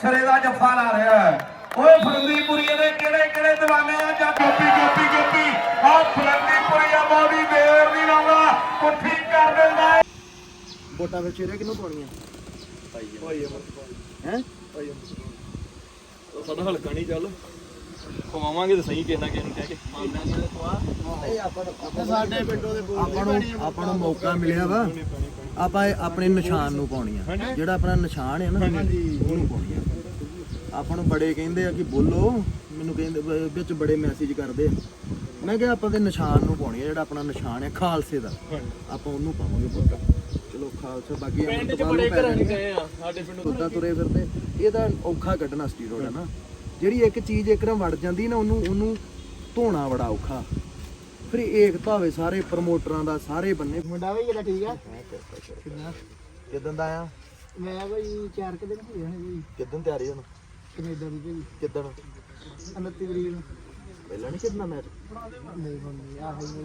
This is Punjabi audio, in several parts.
ਸਿਰੇ ਦਾ ਜੱਫਾ ਲਾ ਰਿਹਾ ਹੈ। ਓਏ ਫਰੰਦੀਪੁਰੀ ਦੇ ਕਿਹੜੇ ਕਿਹੜੇ ਦੀਵਾਨੇ ਆ? ਜਾਂ ਗੋਪੀ ਗੋਪੀ ਗੋਪੀ? ਆ ਫਰੰਦੀਪੁਰੀ ਆ ਬੋਦੀ ਦੇਰ ਦੀ ਲਾਉਂਦਾ। ਪੁੱਠੀ ਕਰ ਦਿੰਦਾ। ਵੋਟਾਂ ਵਿੱਚ ਇਹਰੇ ਕਿਹਨੂੰ ਪਾਉਣੀਆਂ? ਹੈ? ਸਾਡਾ ਹਲਕਾ ਨਹੀਂ ਚੱਲ। ਖਵਾਵਾਂਗੇ ਤਾਂ ਸਹੀ ਕਿਸੇ ਨਾ ਕਿਸੇ ਨੂੰ ਕਹਿ ਕੇ। ਸਾਡੇ ਪਿੰਡੋਂ ਦੇ ਆਪਾਂ ਨੂੰ ਆਪਾਂ ਨੂੰ ਮੌਕਾ ਮਿਲਿਆ ਵਾ। ਆਪਾਂ ਇਹ ਆਪਣੇ ਨਿਸ਼ਾਨ ਨੂੰ ਪਾਉਣੀ ਆ। ਜਿਹੜਾ ਆਪਣਾ ਨਿਸ਼ਾਨ ਹੈ ਨਾ ਉਹਨੂੰ ਪਾਉਣੀ ਆ। ਆਪਾਂ ਨੂੰ ਬੜੇ ਕਹਿੰਦੇ ਆ ਕਿ ਬੋਲੋ ਮੈਨੂੰ ਕਹਿੰਦੇ ਵਿੱਚ ਬੜੇ ਮੈਸੇਜ ਕਰਦੇ ਆ। ਮੈਂ ਕਿਹਾ ਆਪਾਂ ਦੇ ਨਿਸ਼ਾਨ ਨੂੰ ਪਾਉਣੀ ਆ ਜਿਹੜਾ ਆਪਣਾ ਨਿਸ਼ਾਨ ਹੈ ਖਾਲਸੇ ਦਾ। ਆਪਾਂ ਉਹਨੂੰ ਪਾਵਾਂਗੇ ਵੋਟ ਚਲੋ ਖਾਲਸਾ ਬਾਕੀ ਪਿੰਡ ਚ ਬੜੇ ਘਰਾਂ ਚ। ਗਏ ਆ ਸਾਡੇ ਪਿੰਡੋਂ ਉਦਾਂ ਤੁਰੇ ਫਿਰਦੇ। ਇਹਦਾ ਔਖਾ ਕੱਢਣਾ ਸਟੀਰੋਇਡ ਹੈ ਨਾ। ਜਿਹੜੀ ਇੱਕ ਚੀਜ਼ ਇੱਕਦਮ ਵੜ ਜਾਂਦੀ ਨਾ ਉਹਨੂੰ ਉਹਨੂੰ ਧੋਣਾ ਬੜਾ ਔਖਾ। ਫਿਰ ਏਕਤਾ ਹੋਵੇ ਸਾਰੇ ਪ੍ਰਮੋਟਰਾਂ ਦਾ ਸਾਰੇ ਬੰਨੇ। ਮੁੰਡਾ ਵੀ ਜਿਹੜਾ ਠੀਕ ਆ? ਕਿੰਨਾ ਕਿਦਾਂ ਦਾ ਆ? ਮੈਂ ਬਈ ਚਾਰ ਕੁ ਦਿਨ ਹੋਏ ਨੇ ਬਈ। ਕਿਦਾਂ ਤਿਆਰੀ ਹੁਣ ਕੈਨੇਡਾ ਦੀ ਬਈ। ਕਿਦਾਂ 29 ਤਰੀਕ ਨੂੰ। ਪਹਿਲਾਂ ਨਹੀਂ ਕਿਦਾਂ ਮੈਚ ਨਹੀਂ ਬੰਦੀ ਆਹੋ ਹੀ।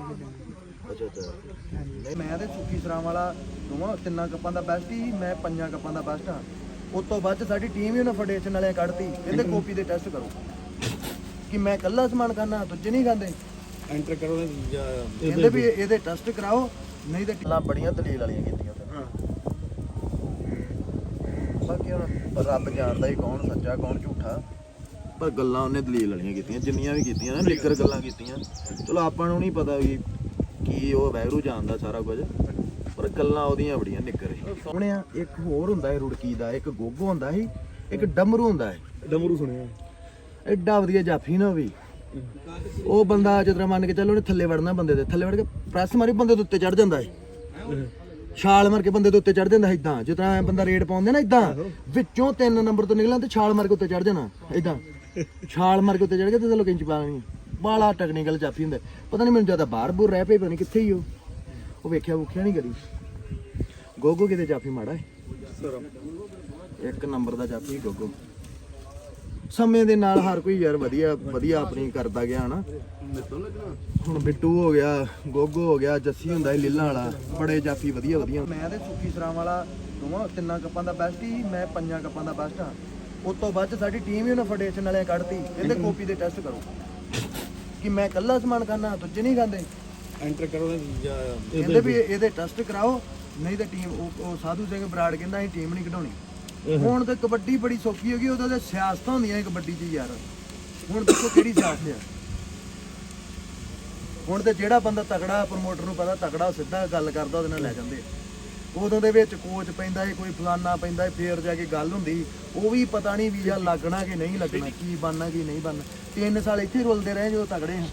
ਅੱਛਾ ਅੱਛਾ। ਨਹੀਂ ਮੈਂ ਤੇ ਸੁੱਕੀ ਸਰਾਂ ਵਾਲਾ ਦੋਵਾਂ ਤਿੰਨਾਂ ਕੱਪਾਂ ਦਾ ਬੈਸਟ ਹੀ ਮੈਂ ਪੰਜਾਂ ਕੱਪਾਂ ਦਾ ਬੈਸਟ ਹਾਂ। ਉਸ ਤੋਂ ਬਾਅਦ ਸਾਡੀ ਟੀਮ ਹੀ ਉਹਨਾਂ ਫੈਡਰੇਸ਼ਨ ਵਾਲਿਆਂ ਕੱਢਤੀ। ਕਹਿੰਦੇ ਕਾਪੀ ਦੇ ਟੈਸਟ ਕਰੋ। ਕਿ ਮੈਂ ਇਕੱਲਾ ਸਮਾਨ ਖਾਣਾ ਦੂਜੇ ਨਹੀਂ ਖਾਂਦੇ। ਐਂਟਰ ਕਰੋ ਕਹਿੰਦੇ ਵੀ ਇਹ- ਇਹਦੇ ਟੈਸਟ ਕਰਾਓ ਨਹੀਂ ਤੇ ਟੀਲਾਂ ਬੜੀਆਂ ਦਲੀਲ ਵਾਲੀਆਂ ਕੀਤੀਆਂ ਫਿਰ ਬਾਕੀ ਹੁਣ ਰੱਬ ਜਾਣਦਾ ਹੀ ਕੌਣ ਸੱਚਾ ਕੌਣ ਝੂਠਾ। ਪਰ ਗੱਲਾਂ ਉਹਨੇ ਦਲੀਲ ਵਾਲੀਆਂ ਕੀਤੀਆਂ ਜਿੰਨੀਆਂ ਵੀ ਕੀਤੀਆਂ ਨਾ ਲਿਕਰ ਗੱਲਾਂ ਕੀਤੀਆਂ। ਚਲੋ ਆਪਾਂ ਨੂੰ ਨਹੀਂ ਪਤਾ ਵੀ ਕੀ ਉਹ ਵੈਰੂ ਜਾਣਦਾ ਸਾਰਾ ਕੁਝ ਪਰ ਗੱਲਾਂ ਉਹਦੀਆਂ ਬੜੀਆਂ ਨਿੱਕਰ ਸੀ। ਸੋਹਣਿਆ ਇੱਕ ਹੋਰ ਹੁੰਦਾ ਹੈ ਰੁੜਕੀ ਦਾ ਇੱਕ ਗੋਗੋ ਹੁੰਦਾ ਸੀ ਇੱਕ ਡਮਰੂ ਹੁੰਦਾ ਹੈ ਡਮਰੂ ਸੁਣਿਆ। ਐਡਾ ਵਧੀਆ ਜਾਫੀ ਨਾ ਵੀ। ਉਹ ਬੰਦਾ ਜਦੋਂ ਮੰਨ ਕੇ ਚੱਲੋ ਉਹਨੇ ਥੱਲੇ ਵੜਨਾ ਬੰਦੇ ਦੇ, ਥੱਲੇ ਵੜ ਕੇ ਪ੍ਰੈਸ ਮਾਰੀ, ਬੰਦੇ ਦੇ ਉੱਤੇ ਚੜ ਜਾਂਦਾ ਹੈ ਛਾਲ ਮਾਰ ਕੇ ਬੰਦੇ ਦੇ ਉੱਤੇ ਚੜ ਜਾਂਦਾ ਇਦਾਂ ਜਿੱਦਾਂ ਐਂ ਬੰਦਾ ਰੇਡ ਪਾਉਂਦੇ ਨਾ ਇਦਾਂ ਵਿੱਚੋਂ ਤਿੰਨ ਨੰਬਰ ਤੋਂ ਨਿਕਲਾਂ ਤੇ ਛਾਲ ਮਾਰ ਕੇ ਉੱਤੇ ਚੜ ਜਾਣਾ ਇਦਾਂ ਛਾਲ ਮਾਰ ਕੇ ਉੱਤੇ ਚੜ ਗਿਆ ਤੇ ਚਲੋ ਕਿੰਚ ਪਾ ਲੈਣੀ ਬਾਲਾ ਟੈਕਨੀਕਲ ਜਾਫੀ ਹੁੰਦਾ, ਪਤਾ ਨਹੀਂ ਮੈਨੂੰ ਜ਼ਿਆਦਾ ਬਾਹਰ ਬੂਰ ਰਹਿ ਪਈ ਪਤਾ ਨਹੀਂ ਕਿੱਥੇ ਹੀ ਉਹ। ਉਹ ਵੇਖਿਆ ਵੁਖਿਆ ਨਹੀਂ ਕਰੀ ਗੋਗੋ ਕਿਤੇ ਜਾਫੀ ਮਾੜਾ ਹੈ ਇੱਕ ਨੰਬਰ ਦਾ ਜਾਫੀ ਗੋਗੋ। ਸਮੇਂ ਦੇ ਨਾਲ ਹਰ ਕੋਈ ਯਾਰ ਵਧੀਆ ਵਧੀਆ ਆਪਣੀ ਕਰਦਾ ਗਿਆ ਹਨਾ? ਹੁਣ ਬਿੱਟੂ ਹੋ ਗਿਆ ਗੋਗੋ ਹੋ ਗਿਆ ਜੱਸੀ ਹੁੰਦਾ ਸੀ ਲੀਲਾ ਵਾਲਾ। ਬੜੇ ਜਾਫੀ ਵਧੀਆ ਵਧੀਆ। ਮੈਂ ਤੇ ਸੁੱਕੀ ਸਰਾਂ ਵਾਲਾ ਦੋਵਾਂ ਤਿੰਨਾਂ ਕੱਪਾਂ ਦਾ ਬੈਸਟ ਹੀ ਮੈਂ ਪੰਜਾਂ ਕੱਪਾਂ ਦਾ ਬੈਸਟ ਹਾਂ। ਉਸ ਤੋਂ ਬਾਅਦ 'ਚ ਸਾਡੀ ਟੀਮ ਹੀ ਉਹਨਾਂ ਫੈਡਰੇਸ਼ਨ ਵਾਲਿਆਂ ਕੱਢਤੀ। ਕਹਿੰਦੇ ਕਾਪੀ ਦੇ ਟੈਸਟ ਕਰੋ। ਕਿ ਮੈਂ ਇਕੱਲਾ ਸਮਾਨ ਖਾਣਾ ਦੂਜੇ ਨਹੀਂ ਖਾਂਦੇ। ਐਂਟਰ ਕਰੋ ਕਹਿੰਦੇ ਵੀ ਇਹ- ਇਹਦੇ ਟੈਸਟ ਕਰਾਓ ਨਹੀਂ ਤਾਂ ਟੀਮ ਉਹ ਉਹ ਸਾਧੂ ਸਿੰਘ ਬਰਾੜ ਕਹਿੰਦਾ ਅਸੀਂ ਟੀਮ ਨਹੀਂ ਕਢਾਉਣੀ ਹੁਣ ਤੇ ਕਬੱਡੀ ਬੜੀ ਸੌਖੀ ਹੋ ਗਈ ਉਹਦਾ ਤੇ ਸਿਆਸਤਾਂ ਹੁੰਦੀਆਂ ਸੀ ਕਬੱਡੀ 'ਚ ਯਾਰ। ਹੁਣ ਦੇਖੋ ਕਿਹੜੀ ਸਿਆਸਤ ਆ। ਹੁਣ ਤੇ ਜਿਹੜਾ ਬੰਦਾ ਤਕੜਾ ਪ੍ਰਮੋਟਰ ਨੂੰ ਪਤਾ ਤਕੜਾ ਸਿੱਧਾ ਗੱਲ ਕਰਦਾ ਉਹਦੇ ਨਾਲ ਲੈ ਜਾਂਦੇ। ਉਦੋਂ ਦੇ ਵਿੱਚ ਕੋਚ ਪੈਂਦਾ ਸੀ ਕੋਈ ਫਲਾਨਾ ਪੈਂਦਾ ਸੀ ਫੇਰ ਜਾ ਕੇ ਗੱਲ ਹੁੰਦੀ। ਉਹ ਵੀ ਪਤਾ ਨਹੀਂ ਵੀਜ਼ਾ ਲੱਗਣਾ ਕਿ ਨਹੀਂ ਲੱਗਣਾ ਕੀ ਬਣਨਾ ਕੀ ਨਹੀਂ ਬਣਨਾ। ਤਿੰਨ ਸਾਲ ਇੱਥੇ ਹੀ ਰੁਲਦੇ ਰਹੇ ਜੋ ਤਕੜੇ ਆ।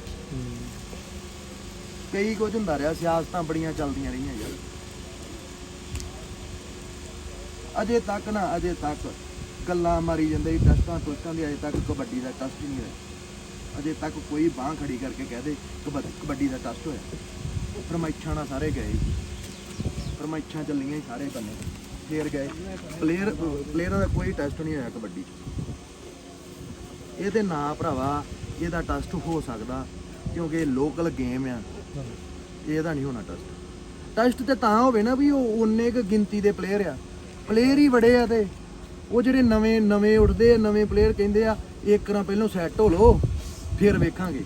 ਕਈ ਕੁਝ ਹੁੰਦਾ ਰਿਹਾ ਸਿਆਸਤਾਂ ਬੜੀਆਂ ਚੱਲਦੀਆਂ ਰਹੀਆਂ ਯਾਰ ਅਜੇ ਤੱਕ ਨਾ, ਅਜੇ ਤੱਕ ਗੱਲਾਂ ਮਾਰੀ ਜਾਂਦੇ ਸੀ ਟੈਸਟਾਂ ਟੁਸਟਾਂ ਦੀ, ਅਜੇ ਤੱਕ ਕਬੱਡੀ ਦਾ ਟੈਸਟ ਹੀ ਨਹੀਂ ਹੋਇਆ। ਅਜੇ ਤੱਕ ਕੋਈ ਬਾਹ ਖੜੀ ਕਰਕੇ ਕਹਿ ਦੇ ਕਬੱਡੀ ਕਬੱਡੀ ਦਾ ਟੈਸਟ ਹੋਇਆ। ਫਰਮਾਇਸ਼ਾਂ ਨਾਲ ਸਾਰੇ ਗਏ। ਫਰਮਾਇਸ਼ਾਂ ਚੱਲੀਆਂ ਸਾਰੇ ਬੰਨੇ। ਫੇਰ ਗਏ। ਪਲੇਅਰ ਪਲੇਅਰਾਂ ਦਾ ਕੋਈ ਟੈਸਟ ਨਹੀਂ ਹੋਇਆ ਕਬੱਡੀ ਇਹਦੇ ਨਾਂ ਭਰਾਵਾ, ਇਹਦਾ ਟੈਸਟ ਹੋ ਸਕਦਾ ਕਿਉਂਕਿ ਲੋਕਲ ਗੇਮ ਆ। ਇਹਦਾ ਨਹੀਂ ਹੋਣਾ ਟੈਸਟ। ਟੈਸਟ ਤੇ ਤਾਂ ਹੋਵੇ ਨਾ ਵੀ ਉਹ ਓਨੇ ਕੁ ਗਿਣਤੀ ਦੇ ਪਲੇਅਰ ਆ। ਪਲੇਅਰ ਹੀ ਬੜੇ ਆ ਤੇ। ਉਹ ਜਿਹੜੇ ਨਵੇਂ ਨਵੇਂ ਉੱਠਦੇ ਆ, ਨਵੇਂ ਪਲੇਅਰ ਕਹਿੰਦੇ ਆ, ਇੱਕ ਰਾਂ ਪਹਿਲਾਂ ਸੈੱਟ ਹੋ ਲਓ, ਫਿਰ ਵੇਖਾਂਗੇ।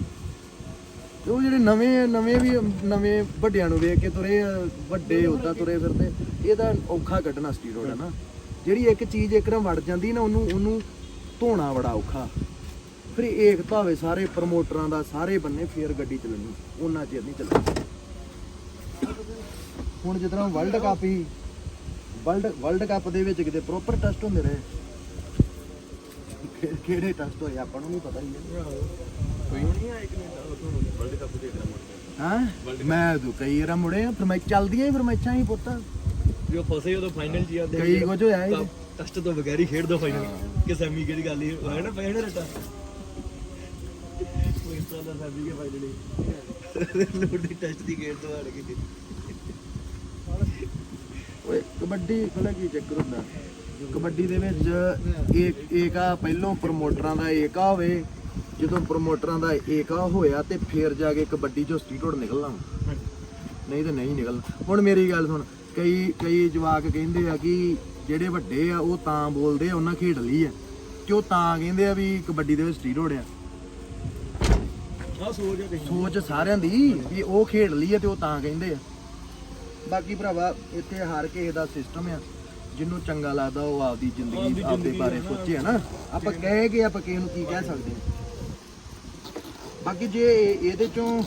ਤੇ ਉਹ ਜਿਹੜੇ ਨਵੇਂ ਨਵੇਂ ਵੀ, ਨਵੇਂ ਵੱਡਿਆਂ ਨੂੰ ਵੇਖ ਕੇ ਤੁਰੇ ਵੱਡੇ ਉਦਾਂ ਤੁਰੇ ਫਿਰਦੇ ਇਹਦਾ ਔਖਾ ਕੱਢਣਾ ਸਟੀਰੋਇਡ ਹੈ ਨਾ। ਜਿਹੜੀ ਇੱਕ ਚੀਜ਼ ਇੱਕ ਇੱਕਦਮ ਵੜ ਜਾਂਦੀ ਨਾ, ਉਹਨੂੰ ਉਹਨੂੰ ਧੋਣਾ ਬੜਾ ਔਖਾ। ਫਿਰ ਏਕਤਾ ਹੋਵੇ ਸਾਰੇ ਪ੍ਰਮੋਟਰਾਂ ਦਾ ਸਾਰੇ ਬੰਨੇ ਫੇਰ ਗੱਡੀ ਚੱਲਣੀ, ਉਹਨਾਂ ਚਿਰ ਨਹੀਂ ਚੱਲਣੀ। ਹੁਣ ਜਿਸ ਤਰ੍ਹਾਂ ਵਰਲਡ ਕੱਪ ਹੀ ਵਰਲਡ ਵਰਲਡ ਕੱਪ ਦੇ ਵਿੱਚ ਕਿਤੇ ਪ੍ਰੋਪਰ ਟੈਸਟ ਹੁੰਦੇ ਰਹੇ। ਕਿ- ਕਿਹੜੇ ਟੈਸਟ ਹੋਏ ਆਪਾਂ ਨੂੰ ਨਹੀਂ ਪਤਾ ਹੀ ਹੈ। ਕੋਈ ਨਹੀਂ ਆਇਆ ਉਹ ਵਰਲਡ ਕੱਪ ਦੇਖਣਾ ਮੁੜਦਾ ਹਾਂ? ਮੈਂ ਤਾਂ ਕਈ ਵਾਰ ਮੁੜੇ ਫਿਰ ਮੈਂ ਚੱਲਦੀਆਂ ਹੀ ਫਿਰ ਮੈਚਾਂ ਹੀ ਪੁੱਤ। ਜੋ ਫਸੇ ਉਦੋਂ ਫਾਈਨਲ ਚ ਆਦੇ ਕਈ ਕੁਝ ਹੋਇਆ ਹੀ। ਟੈਸਟ ਤੋਂ ਬਗੈਰ ਹੀ ਖੇਡ ਦੋ ਫਾਈਨਲ ਕਿ ਸੈਮੀ ਕਿਹੜੀ ਗੱਲ ਹੀ ਹੋਇਆ ਨਾ ਪੈਣਾ ਰਟਾ ਕੋਈ ਇਸ ਤਰ੍ਹਾਂ ਦਾ ਸੈਮੀ ਕੇ ਫਾਈਨਲ ਹੀ। ਲੋਡ ਟੈਸਟ ਦੀ ਖੇਡ ਤੋਂ ਹਟ ਗਈ ਓਏ ਕਬੱਡੀ ਪਤਾ ਕੀ ਚੱਕਰ ਹੁੰਦਾ? ਕਬੱਡੀ ਦੇ ਵਿੱਚ ਏਕ ਏਕਾ ਪਹਿਲੋਂ ਪ੍ਰਮੋਟਰਾਂ ਦਾ ਏਕਾ ਹੋਵੇ ਜਦੋਂ ਪ੍ਰਮੋਟਰਾਂ ਦਾ ਏਕਾ ਹੋਇਆ ਤੇ ਫੇਰ ਜਾ ਕੇ ਕਬੱਡੀ ਚੋਂ ਸਟੀਰੋਡ ਨਿਕਲਣਾ ਨਹੀਂ ਤੇ ਨਹੀਂ ਨਿਕਲਣਾ। ਹੁਣ ਮੇਰੀ ਗੱਲ ਸੁਣ ਕਈ ਕਈ ਜਵਾਕ ਕਹਿੰਦੇ ਆ ਕਿ ਜਿਹੜੇ ਵੱਡੇ ਆ ਉਹ ਤਾਂ ਬੋਲਦੇ ਆ ਉਹਨਾਂ ਖੇਡ ਲਈ ਆ। ਕਿ ਉਹ ਤਾਂ ਕਹਿੰਦੇ ਆ ਵੀ ਕਬੱਡੀ ਦੇ ਵਿੱਚ ਸਟੀਰੋਇਡ ਆ। ਆ ਸੋਚ ਸੋਚ ਸਾਰਿਆਂ ਦੀ ਵੀ ਉਹ ਖੇਡ ਲਈ ਆ ਤੇ ਉਹ ਤਾਂ ਕਹਿੰਦੇ ਆ। ਬਾਕੀ ਭਰਾਵਾ ਇੱਥੇ ਹਰ ਕਿਸੇ ਦਾ ਸਿਸਟਮ ਆ ਜਿਹਨੂੰ ਚੰਗਾ ਲੱਗਦਾ ਉਹ ਆਪਦੀ ਜ਼ਿੰਦਗੀ ਆਪਦੇ ਬਾਰੇ ਸੋਚੇ ਹਨਾ ਆਪਾਂ ਕਹਿ ਕੇ ਆਪਾਂ ਕਿਸੇ ਨੂੰ ਕੀ ਕਹਿ ਸਕਦੇ ਬਾਕੀ ਜੇ ਇਹ- ਇਹਦੇ ਚੋਂ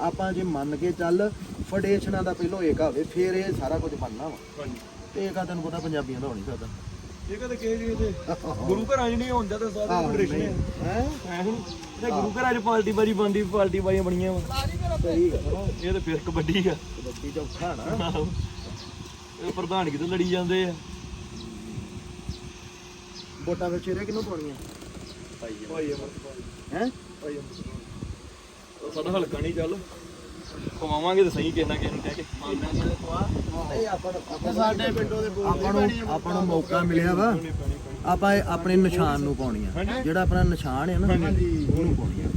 ਆਪਾਂ ਜੇ ਮੰਨ ਕੇ ਚੱਲ ਫਡੇਸ਼ਨਾਂ ਦਾ ਪਹਿਲੋਂ ਏਕਾ ਹੋਵੇ ਫਿਰ ਇਹ ਸਾਰਾ ਕੁਝ ਬਣਨਾ ਵਾ। ਤੇ ਏਕਾ ਤੈਨੂੰ ਪਤਾ ਪੰਜਾਬੀਆਂ ਦਾ ਹੋ ਨਹੀਂ ਸਕਦਾ। ਇਹ ਕਦੇ ਕਹੇ ਜੀ ਤੇ ਗੁਰੂ ਘਰਾਂ 'ਚ ਨਹੀਂ ਹੁੰਦਾ ਤਾਂ ਸਾਰੇ ਨਹੀਂ। ਹੈ। ਹੈਂ? ਹੈ ਹੁਣ ਤੇ ਗੁਰੂ ਘਰਾਂ 'ਚ ਪਾਰਟੀ ਬਾਜੀ ਬੰਦੀ ਪਾਰਟੀ ਬਾਈਆਂ ਬਣੀਆਂ ਵਾ। ਸਹੀ ਗੱਲ ਆ। ਇਹ ਤਾਂ ਫਿਰ ਕਬੱਡੀ ਆ। ਕਬੱਡੀ ਚ ਔਖਾ ਨਾ। ਆਹੋ। ਇਹ ਪ੍ਰਧਾਨਗੀ ਤੋਂ ਲੜੀ ਜਾਂਦੇ ਆ। ਵੋਟਾਂ ਵਿੱਚ ਚਿਹਰੇ ਕਿਹਨੂੰ ਪਾਉਣੀਆਂ? ਭਾਈ ਹੈ? ਭਾਈ ਸਾਡਾ ਹਲਕਾ ਨਹੀਂ ਚੱਲ। ਕਮਾਵਾਂਗੇ ਤਾਂ ਸਹੀ ਕਿਸੇ ਨਾ ਕਿਸੇ ਨੂੰ ਕਹਿ ਕੇ ਨਹੀਂ ਆਪਾਂ ਆਪਾਂ ਸਾਡੇ ਪਿੰਡੋਂ ਦੇ ਆਪਾਂ ਨੂੰ ਆਪਾਂ ਨੂੰ ਮੌਕਾ ਮਿਲਿਆ ਵਾ। ਆਪਾਂ ਇਹ ਆਪਣੇ ਨਿਸ਼ਾਨ ਨੂੰ ਪਾਉਣੀ ਆ। ਜਿਹੜਾ ਆਪਣਾ ਨਿਸ਼ਾਨ ਹੈ ਨਾ ਉਹਨੂੰ ਪਾਉਣੀ ਆ।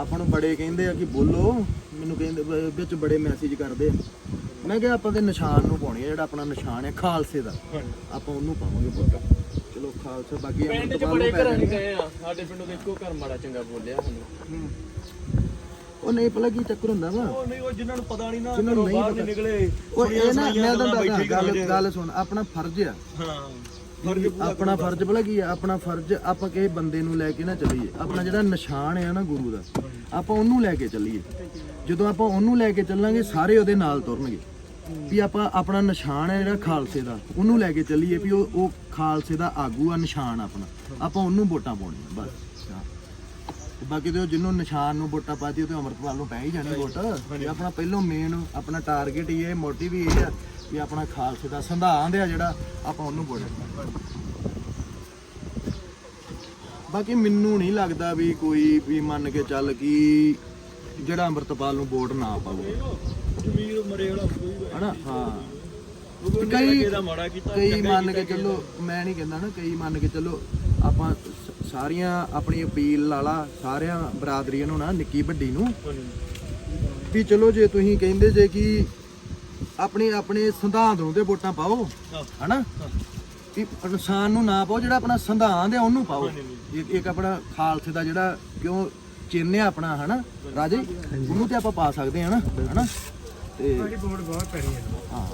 ਆਪਾਂ ਨੂੰ ਬੜੇ ਕਹਿੰਦੇ ਆ ਕਿ ਬੋਲੋ ਮੈਨੂੰ ਕਹਿੰਦੇ ਵਿੱਚ ਬੜੇ ਮੈਸੇਜ ਕਰਦੇ ਆ। ਮੈਂ ਕਿਹਾ ਆਪਾਂ ਦੇ ਨਿਸ਼ਾਨ ਨੂੰ ਪਾਉਣੀ ਆ ਜਿਹੜਾ ਆਪਣਾ ਨਿਸ਼ਾਨ ਹੈ ਖਾਲਸੇ ਦਾ। ਆਪਾਂ ਉਹਨੂੰ ਪਾਵਾਂਗੇ ਵੋਟਾਂ ਚਲੋ ਖਾਲਸਾ ਬਾਕੀ ਪਿੰਡ ਚ ਬੜੇ ਘਰਾਂ ਨਹੀਂ। ਗਏ ਆ। ਸਾਡੇ ਪਿੰਡੋਂ ਦੇ ਇੱਕੋ ਘਰ ਮਾੜਾ ਚੰਗਾ ਬੋਲਿਆ ਸਾਨੂੰ। ਉਹ ਨਹੀਂ ਭਲਾ ਕੀ ਚੱਕਰ ਹੁੰਦਾ ਵਾ? ਉਹ ਨਹੀਂ ਉਹ ਜਿਨ੍ਹਾਂ ਨੂੰ ਪਤਾ ਨਹੀਂ ਨਾ ਜਿਨ੍ਹਾਂ ਨੂੰ ਘਰੋਂ ਨਹੀਂ ਬਾਹਰ ਪਤਾ। ਨਿਕਲੇ। ਉਹ ਇਹ ਨਾ ਮੈਂ ਤਾਂ ਗੱਲ। ਗੱਲ ਸੁਣ ਆਪਣਾ ਫਰਜ਼ ਆ। ਹਾਂ ਫਰਜ਼ ਪੂਰਾ ਆਪਣਾ ਫਰਜ਼ ਭਲਾ ਕੀ ਆ ਆਪਣਾ ਫਰਜ਼ ਆਪਾਂ ਕਿਸੇ ਬੰਦੇ ਨੂੰ ਲੈ ਕੇ ਨਾ ਚੱਲੀਏ। ਆਪਣਾ ਜਿਹੜਾ ਨਿਸ਼ਾਨ ਹੈ ਨਾ ਗੁਰੂ ਦਾ ਆਪਾਂ ਉਹਨੂੰ ਲੈ ਕੇ ਚੱਲੀਏ। ਜਦੋਂ ਆਪਾਂ ਉਹਨੂੰ ਲੈ ਕੇ ਚੱਲਾਂਗੇ ਸਾਰੇ ਉਹਦੇ ਨਾਲ ਤੁਰਨਗੇ। ਵੀ ਆਪਾਂ ਆਪਣਾ ਨਿਸ਼ਾਨ ਹੈ ਜਿਹੜਾ ਖਾਲਸੇ ਦਾ ਉਹਨੂੰ ਲੈ ਕੇ ਚੱਲੀਏ ਵੀ ਉਹ ਉਹ ਖਾਲਸੇ ਦਾ ਆਗੂ ਆ ਨਿਸ਼ਾਨ ਆਪਣਾ। ਆਪਾਂ ਉਹਨੂੰ ਵੋਟਾਂ ਪਾਉਣੀਆਂ ਬਸ। ਤੇ ਬਾਕੀ ਤੇ ਉਹ ਜਿਹਨੂੰ ਨਿਸ਼ਾਨ ਨੂੰ ਵੋਟਾਂ ਪਾਤੀ ਉਹ ਤੇ ਅਮਰਪਾਲ ਨੂੰ ਪੈ ਹੀ ਜਾਣੀ ਵੋਟ। ਤੇ ਆਪਣਾ ਪਹਿਲੋਂ ਮੇਨ ਆਪਣਾ ਟਾਰਗੇਟ ਹੀ ਇਹ ਮੋਟਿਵ ਹੀ ਇਹ ਆ ਵੀ ਆਪਣਾ ਖਾਲਸੇ ਦਾ ਸੰਵਿਧਾਨ ਆ ਜਿਹੜਾ ਆਪਾਂ ਉਹਨੂੰ ਵੋਟ ਬਾਕੀ ਮੈਨੂੰ ਨਹੀਂ ਲੱਗਦਾ ਵੀ ਕੋਈ ਵੀ ਮੰਨ ਕੇ ਚੱਲ ਕਿ ਜਿਹੜਾ ਅੰਮ੍ਰਿਤਪਾਲ ਨੂੰ ਵੋਟ ਨਾ ਪਾਊਗਾ ਜ਼ਮੀਰ ਮਰੇ ਵਾਲਾ ਕੋਈ ਹਨਾ? ਹਾਂ। ਕੋਈ ਕਈ ਦਾ ਮੰਨ ਕੇ ਚੱਲੋ ਮੈਂ ਨਹੀਂ ਕਹਿੰਦਾ ਨਾ ਕਈ ਮੰਨ ਕੇ ਚੱਲੋ ਆਪਾਂ ਸਾਰੀਆਂ ਆਪਣੀ ਅਪੀਲ ਲਾਲਾ ਸਾਰਿਆਂ ਬਰਾਦਰੀਆਂ ਨੂੰ ਨਾ ਨਿੱਕੀ ਵੱਡੀ ਨੂੰ। ਵੀ ਚਲੋ ਜੇ ਤੁਸੀਂ ਕਹਿੰਦੇ ਜੇ ਕਿ ਆਪਣੇ ਆਪਣੇ ਸੰਵਿਧਾਨ ਨੂੰ ਤੇ ਵੋਟਾਂ ਪਾਓ ਹਨਾ? ਵੀ ਇਨਸਾਨ ਨੂੰ ਨਾ ਪਾਓ ਜਿਹੜਾ ਆਪਣਾ ਸੰਵਿਧਾਨ ਦੇ ਉਹਨੂੰ ਪਾਓ। ਇੱਕ ਇੱਕ ਆਪਣਾ ਖਾਲਸੇ ਦਾ ਜਿਹੜਾ ਕਿਉਂ ਚਿੰਨ੍ਹ ਹੈ ਆਪਣਾ ਹਨਾ? ਰਾਜੇ? ਉਹਨੂੰ ਤੇ ਆਪਾਂ ਪਾ ਸਕਦੇ ਹਾਂ ਨਾ ਹਨਾ? ਤੇ ਵੋਟ ਬਹੁਤ ਪੈਣੀ ਹੈ। ਹਾਂ।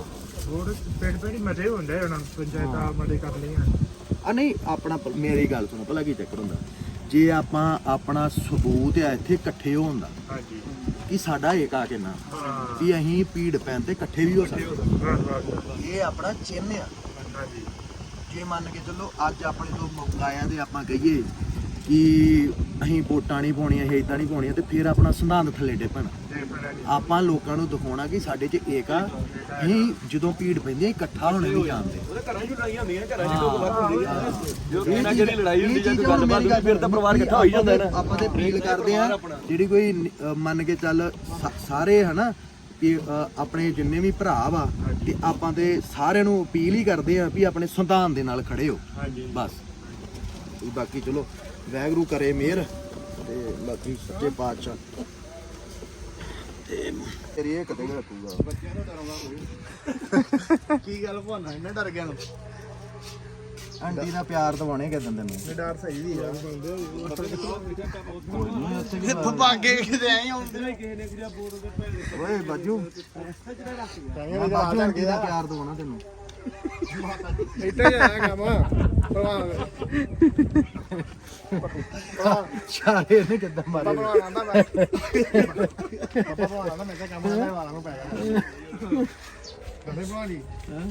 ਵੋਟ ਪਿੰਡ ਪਿੰਡ ਹੀ ਮਤੇ ਹੁੰਦੇ ਉਹਨਾਂ ਪੰਚਾਇਤਾਂ ਮਤੇ ਕਰ ਲਈਆਂ। ਆ ਨਹੀਂ ਆਪਣਾ ਮੇਰੀ ਗੱਲ ਸੁਣੋ ਭਲਾ ਕੀ ਚੱਕਰ ਹੁੰਦਾ? ਜੇ ਆਪਾਂ ਆਪਣਾ ਸਬੂਤ ਆ ਇੱਥੇ ਇਕੱਠੇ ਹੋਣ ਦਾ ਹਾਂਜੀ। ਕਿ ਸਾਡਾ ਏਕਾ ਕਿੰਨਾ? ਹਾਂ। ਵੀ ਅਸੀਂ ਭੀੜ ਪੈਣ ਤੇ ਇਕੱਠੇ ਵੀ ਹੋ ਸਕਦੇ। ਬਸ ਇਹ ਆਪਣਾ ਚਿੰਨ੍ਹ ਆ। ਹਾਂਜੀ। ਜੇ ਮੰਨ ਕੇ ਚੱਲੋ ਅੱਜ ਆਪਣੇ ਤੋਂ ਮੌਕਾ ਆਇਆ ਤੇ ਆਪਾਂ ਕਹੀਏ ਕਿ ਅਸੀਂ ਵੋਟਾਂ ਨਹੀਂ ਪਾਉਣੀਆਂ ਇਹ ਇਦਾਂ ਨਹੀਂ ਪਾਉਣੀਆਂ ਤੇ ਫਿਰ ਆਪਣਾ ਸੰਵਿਧਾਨ ਥੱਲੇ ਡੇਪਣ। ਆਪਾਂ ਲੋਕਾਂ ਨੂੰ ਦਿਖਾਉਣਾ ਕਿ ਸਾਡੇ 'ਚ ਏਕਾ ਅਸੀਂ ਜਦੋਂ ਭੀੜ ਪੈਂਦੀ ਇਕੱਠਾ ਹੋਣੇ ਨਹੀਂ ਜਾਣਦੇ। ਉਹਦੇ ਘਰਾਂ 'ਚ ਲੜਾਈਆਂ ਹੁੰਦੀਆਂ ਘਰਾਂ 'ਚ ਲੋਕ ਲੱਗ ਹੁੰਦੇ ਆ। ਜੋ ਇਹ ਕਿੰਨਾ ਚੀਜ਼- ਜਿਹੜੀ ਲੜਾਈ ਹੁੰਦੀ ਇਹ ਜਾਂ ਕੋਈ ਚੀਜ਼ ਹੁਣ ਗੱਲਬਾਤ ਮੇਰੀ ਹੁੰਦੀ ਫਿਰ ਤਾਂ ਪਰਿਵਾਰ ਇਕੱਠਾ ਹੋ ਹੀ ਜਾਂਦਾ ਹੈ ਨਾ। ਆਪਾਂ ਤੇ ਅਪੀਲ ਕਰਦੇ ਆ ਜਿਹੜੀ ਕੋਈ ਨ- ਅ, ਮੰਨ ਕੇ ਚੱਲ ਸਾ- ਸਾਰੇ ਹਨਾ ਕਿ ਅ, ਆਪਣੇ ਜਿੰਨੇ ਵੀ ਭਰਾ ਵਾ ਤੇ ਆਪਾਂ ਤੇ ਸਾਰਿਆਂ ਨੂੰ ਅਪੀਲ ਹੀ ਕਰਦੇ ਆ ਵੀ ਆਪਣੇ ਸੰਤਾਨ ਦੇ ਨਾਲ ਖੜੇ ਹੋ। ਹਾਂਜੀ। ਬਸ। ਤੇ ਬਾਕੀ ਚਲੋ। ਵੈਗਰੂ ਕਰੇ ਮਿਹਰ ਤੇ ਬਾਕੀ ਸੱਚੇ ਪਾਤਸ਼ਾਹ। ਤੇ ਤੇਰੀ ਇਹ ਕਦੇ ਰੱਖੂਗਾ ਕੀ ਗੱਲ ਭਾਨਾ ਇੰਨਾ ਡਰ ਗਿਆ ਨੂੰ ਆਂਟੀ ਦਾ ਪਿਆਰ ਦਵਾਉਣੇ ਕਿਦਾਂ ਤੈਨੂੰ? ਡਰ ਸਹੀ ਵੀ ਆ। ਭਾਗੇ ਕਿਤੇ ਐਂ ਆਉਂਦੇ ਓਏ ਬਾਜੂ। ਮੈਂ ਬਾਜੂ ਆਂਟੀ ਦਾ ਪਿਆਰ ਦਵਾਉਣਾ ਤੈਨੂੰ। ਇੱਥੇ ਜਾਇਆ ਕੰਮ ਭਲਵਾਨ ਚਾਰੇ ਨੇ ਕਿੱਦਾਂ ਮਾਰੇ ਭਲਵਾਨ ਆਂਦਾ ਮੈਂ। ਪਾਪਾ ਭਲਵਾਨ ਆਂਦਾ ਮੈਂ ਕਿਹਾ ਕੰਮ ਆਂਦਾ ਵਾਲਾਂ ਨੂੰ ਪੈ ਗਿਆ। ਕਹਿੰਦੇ ਜੀ।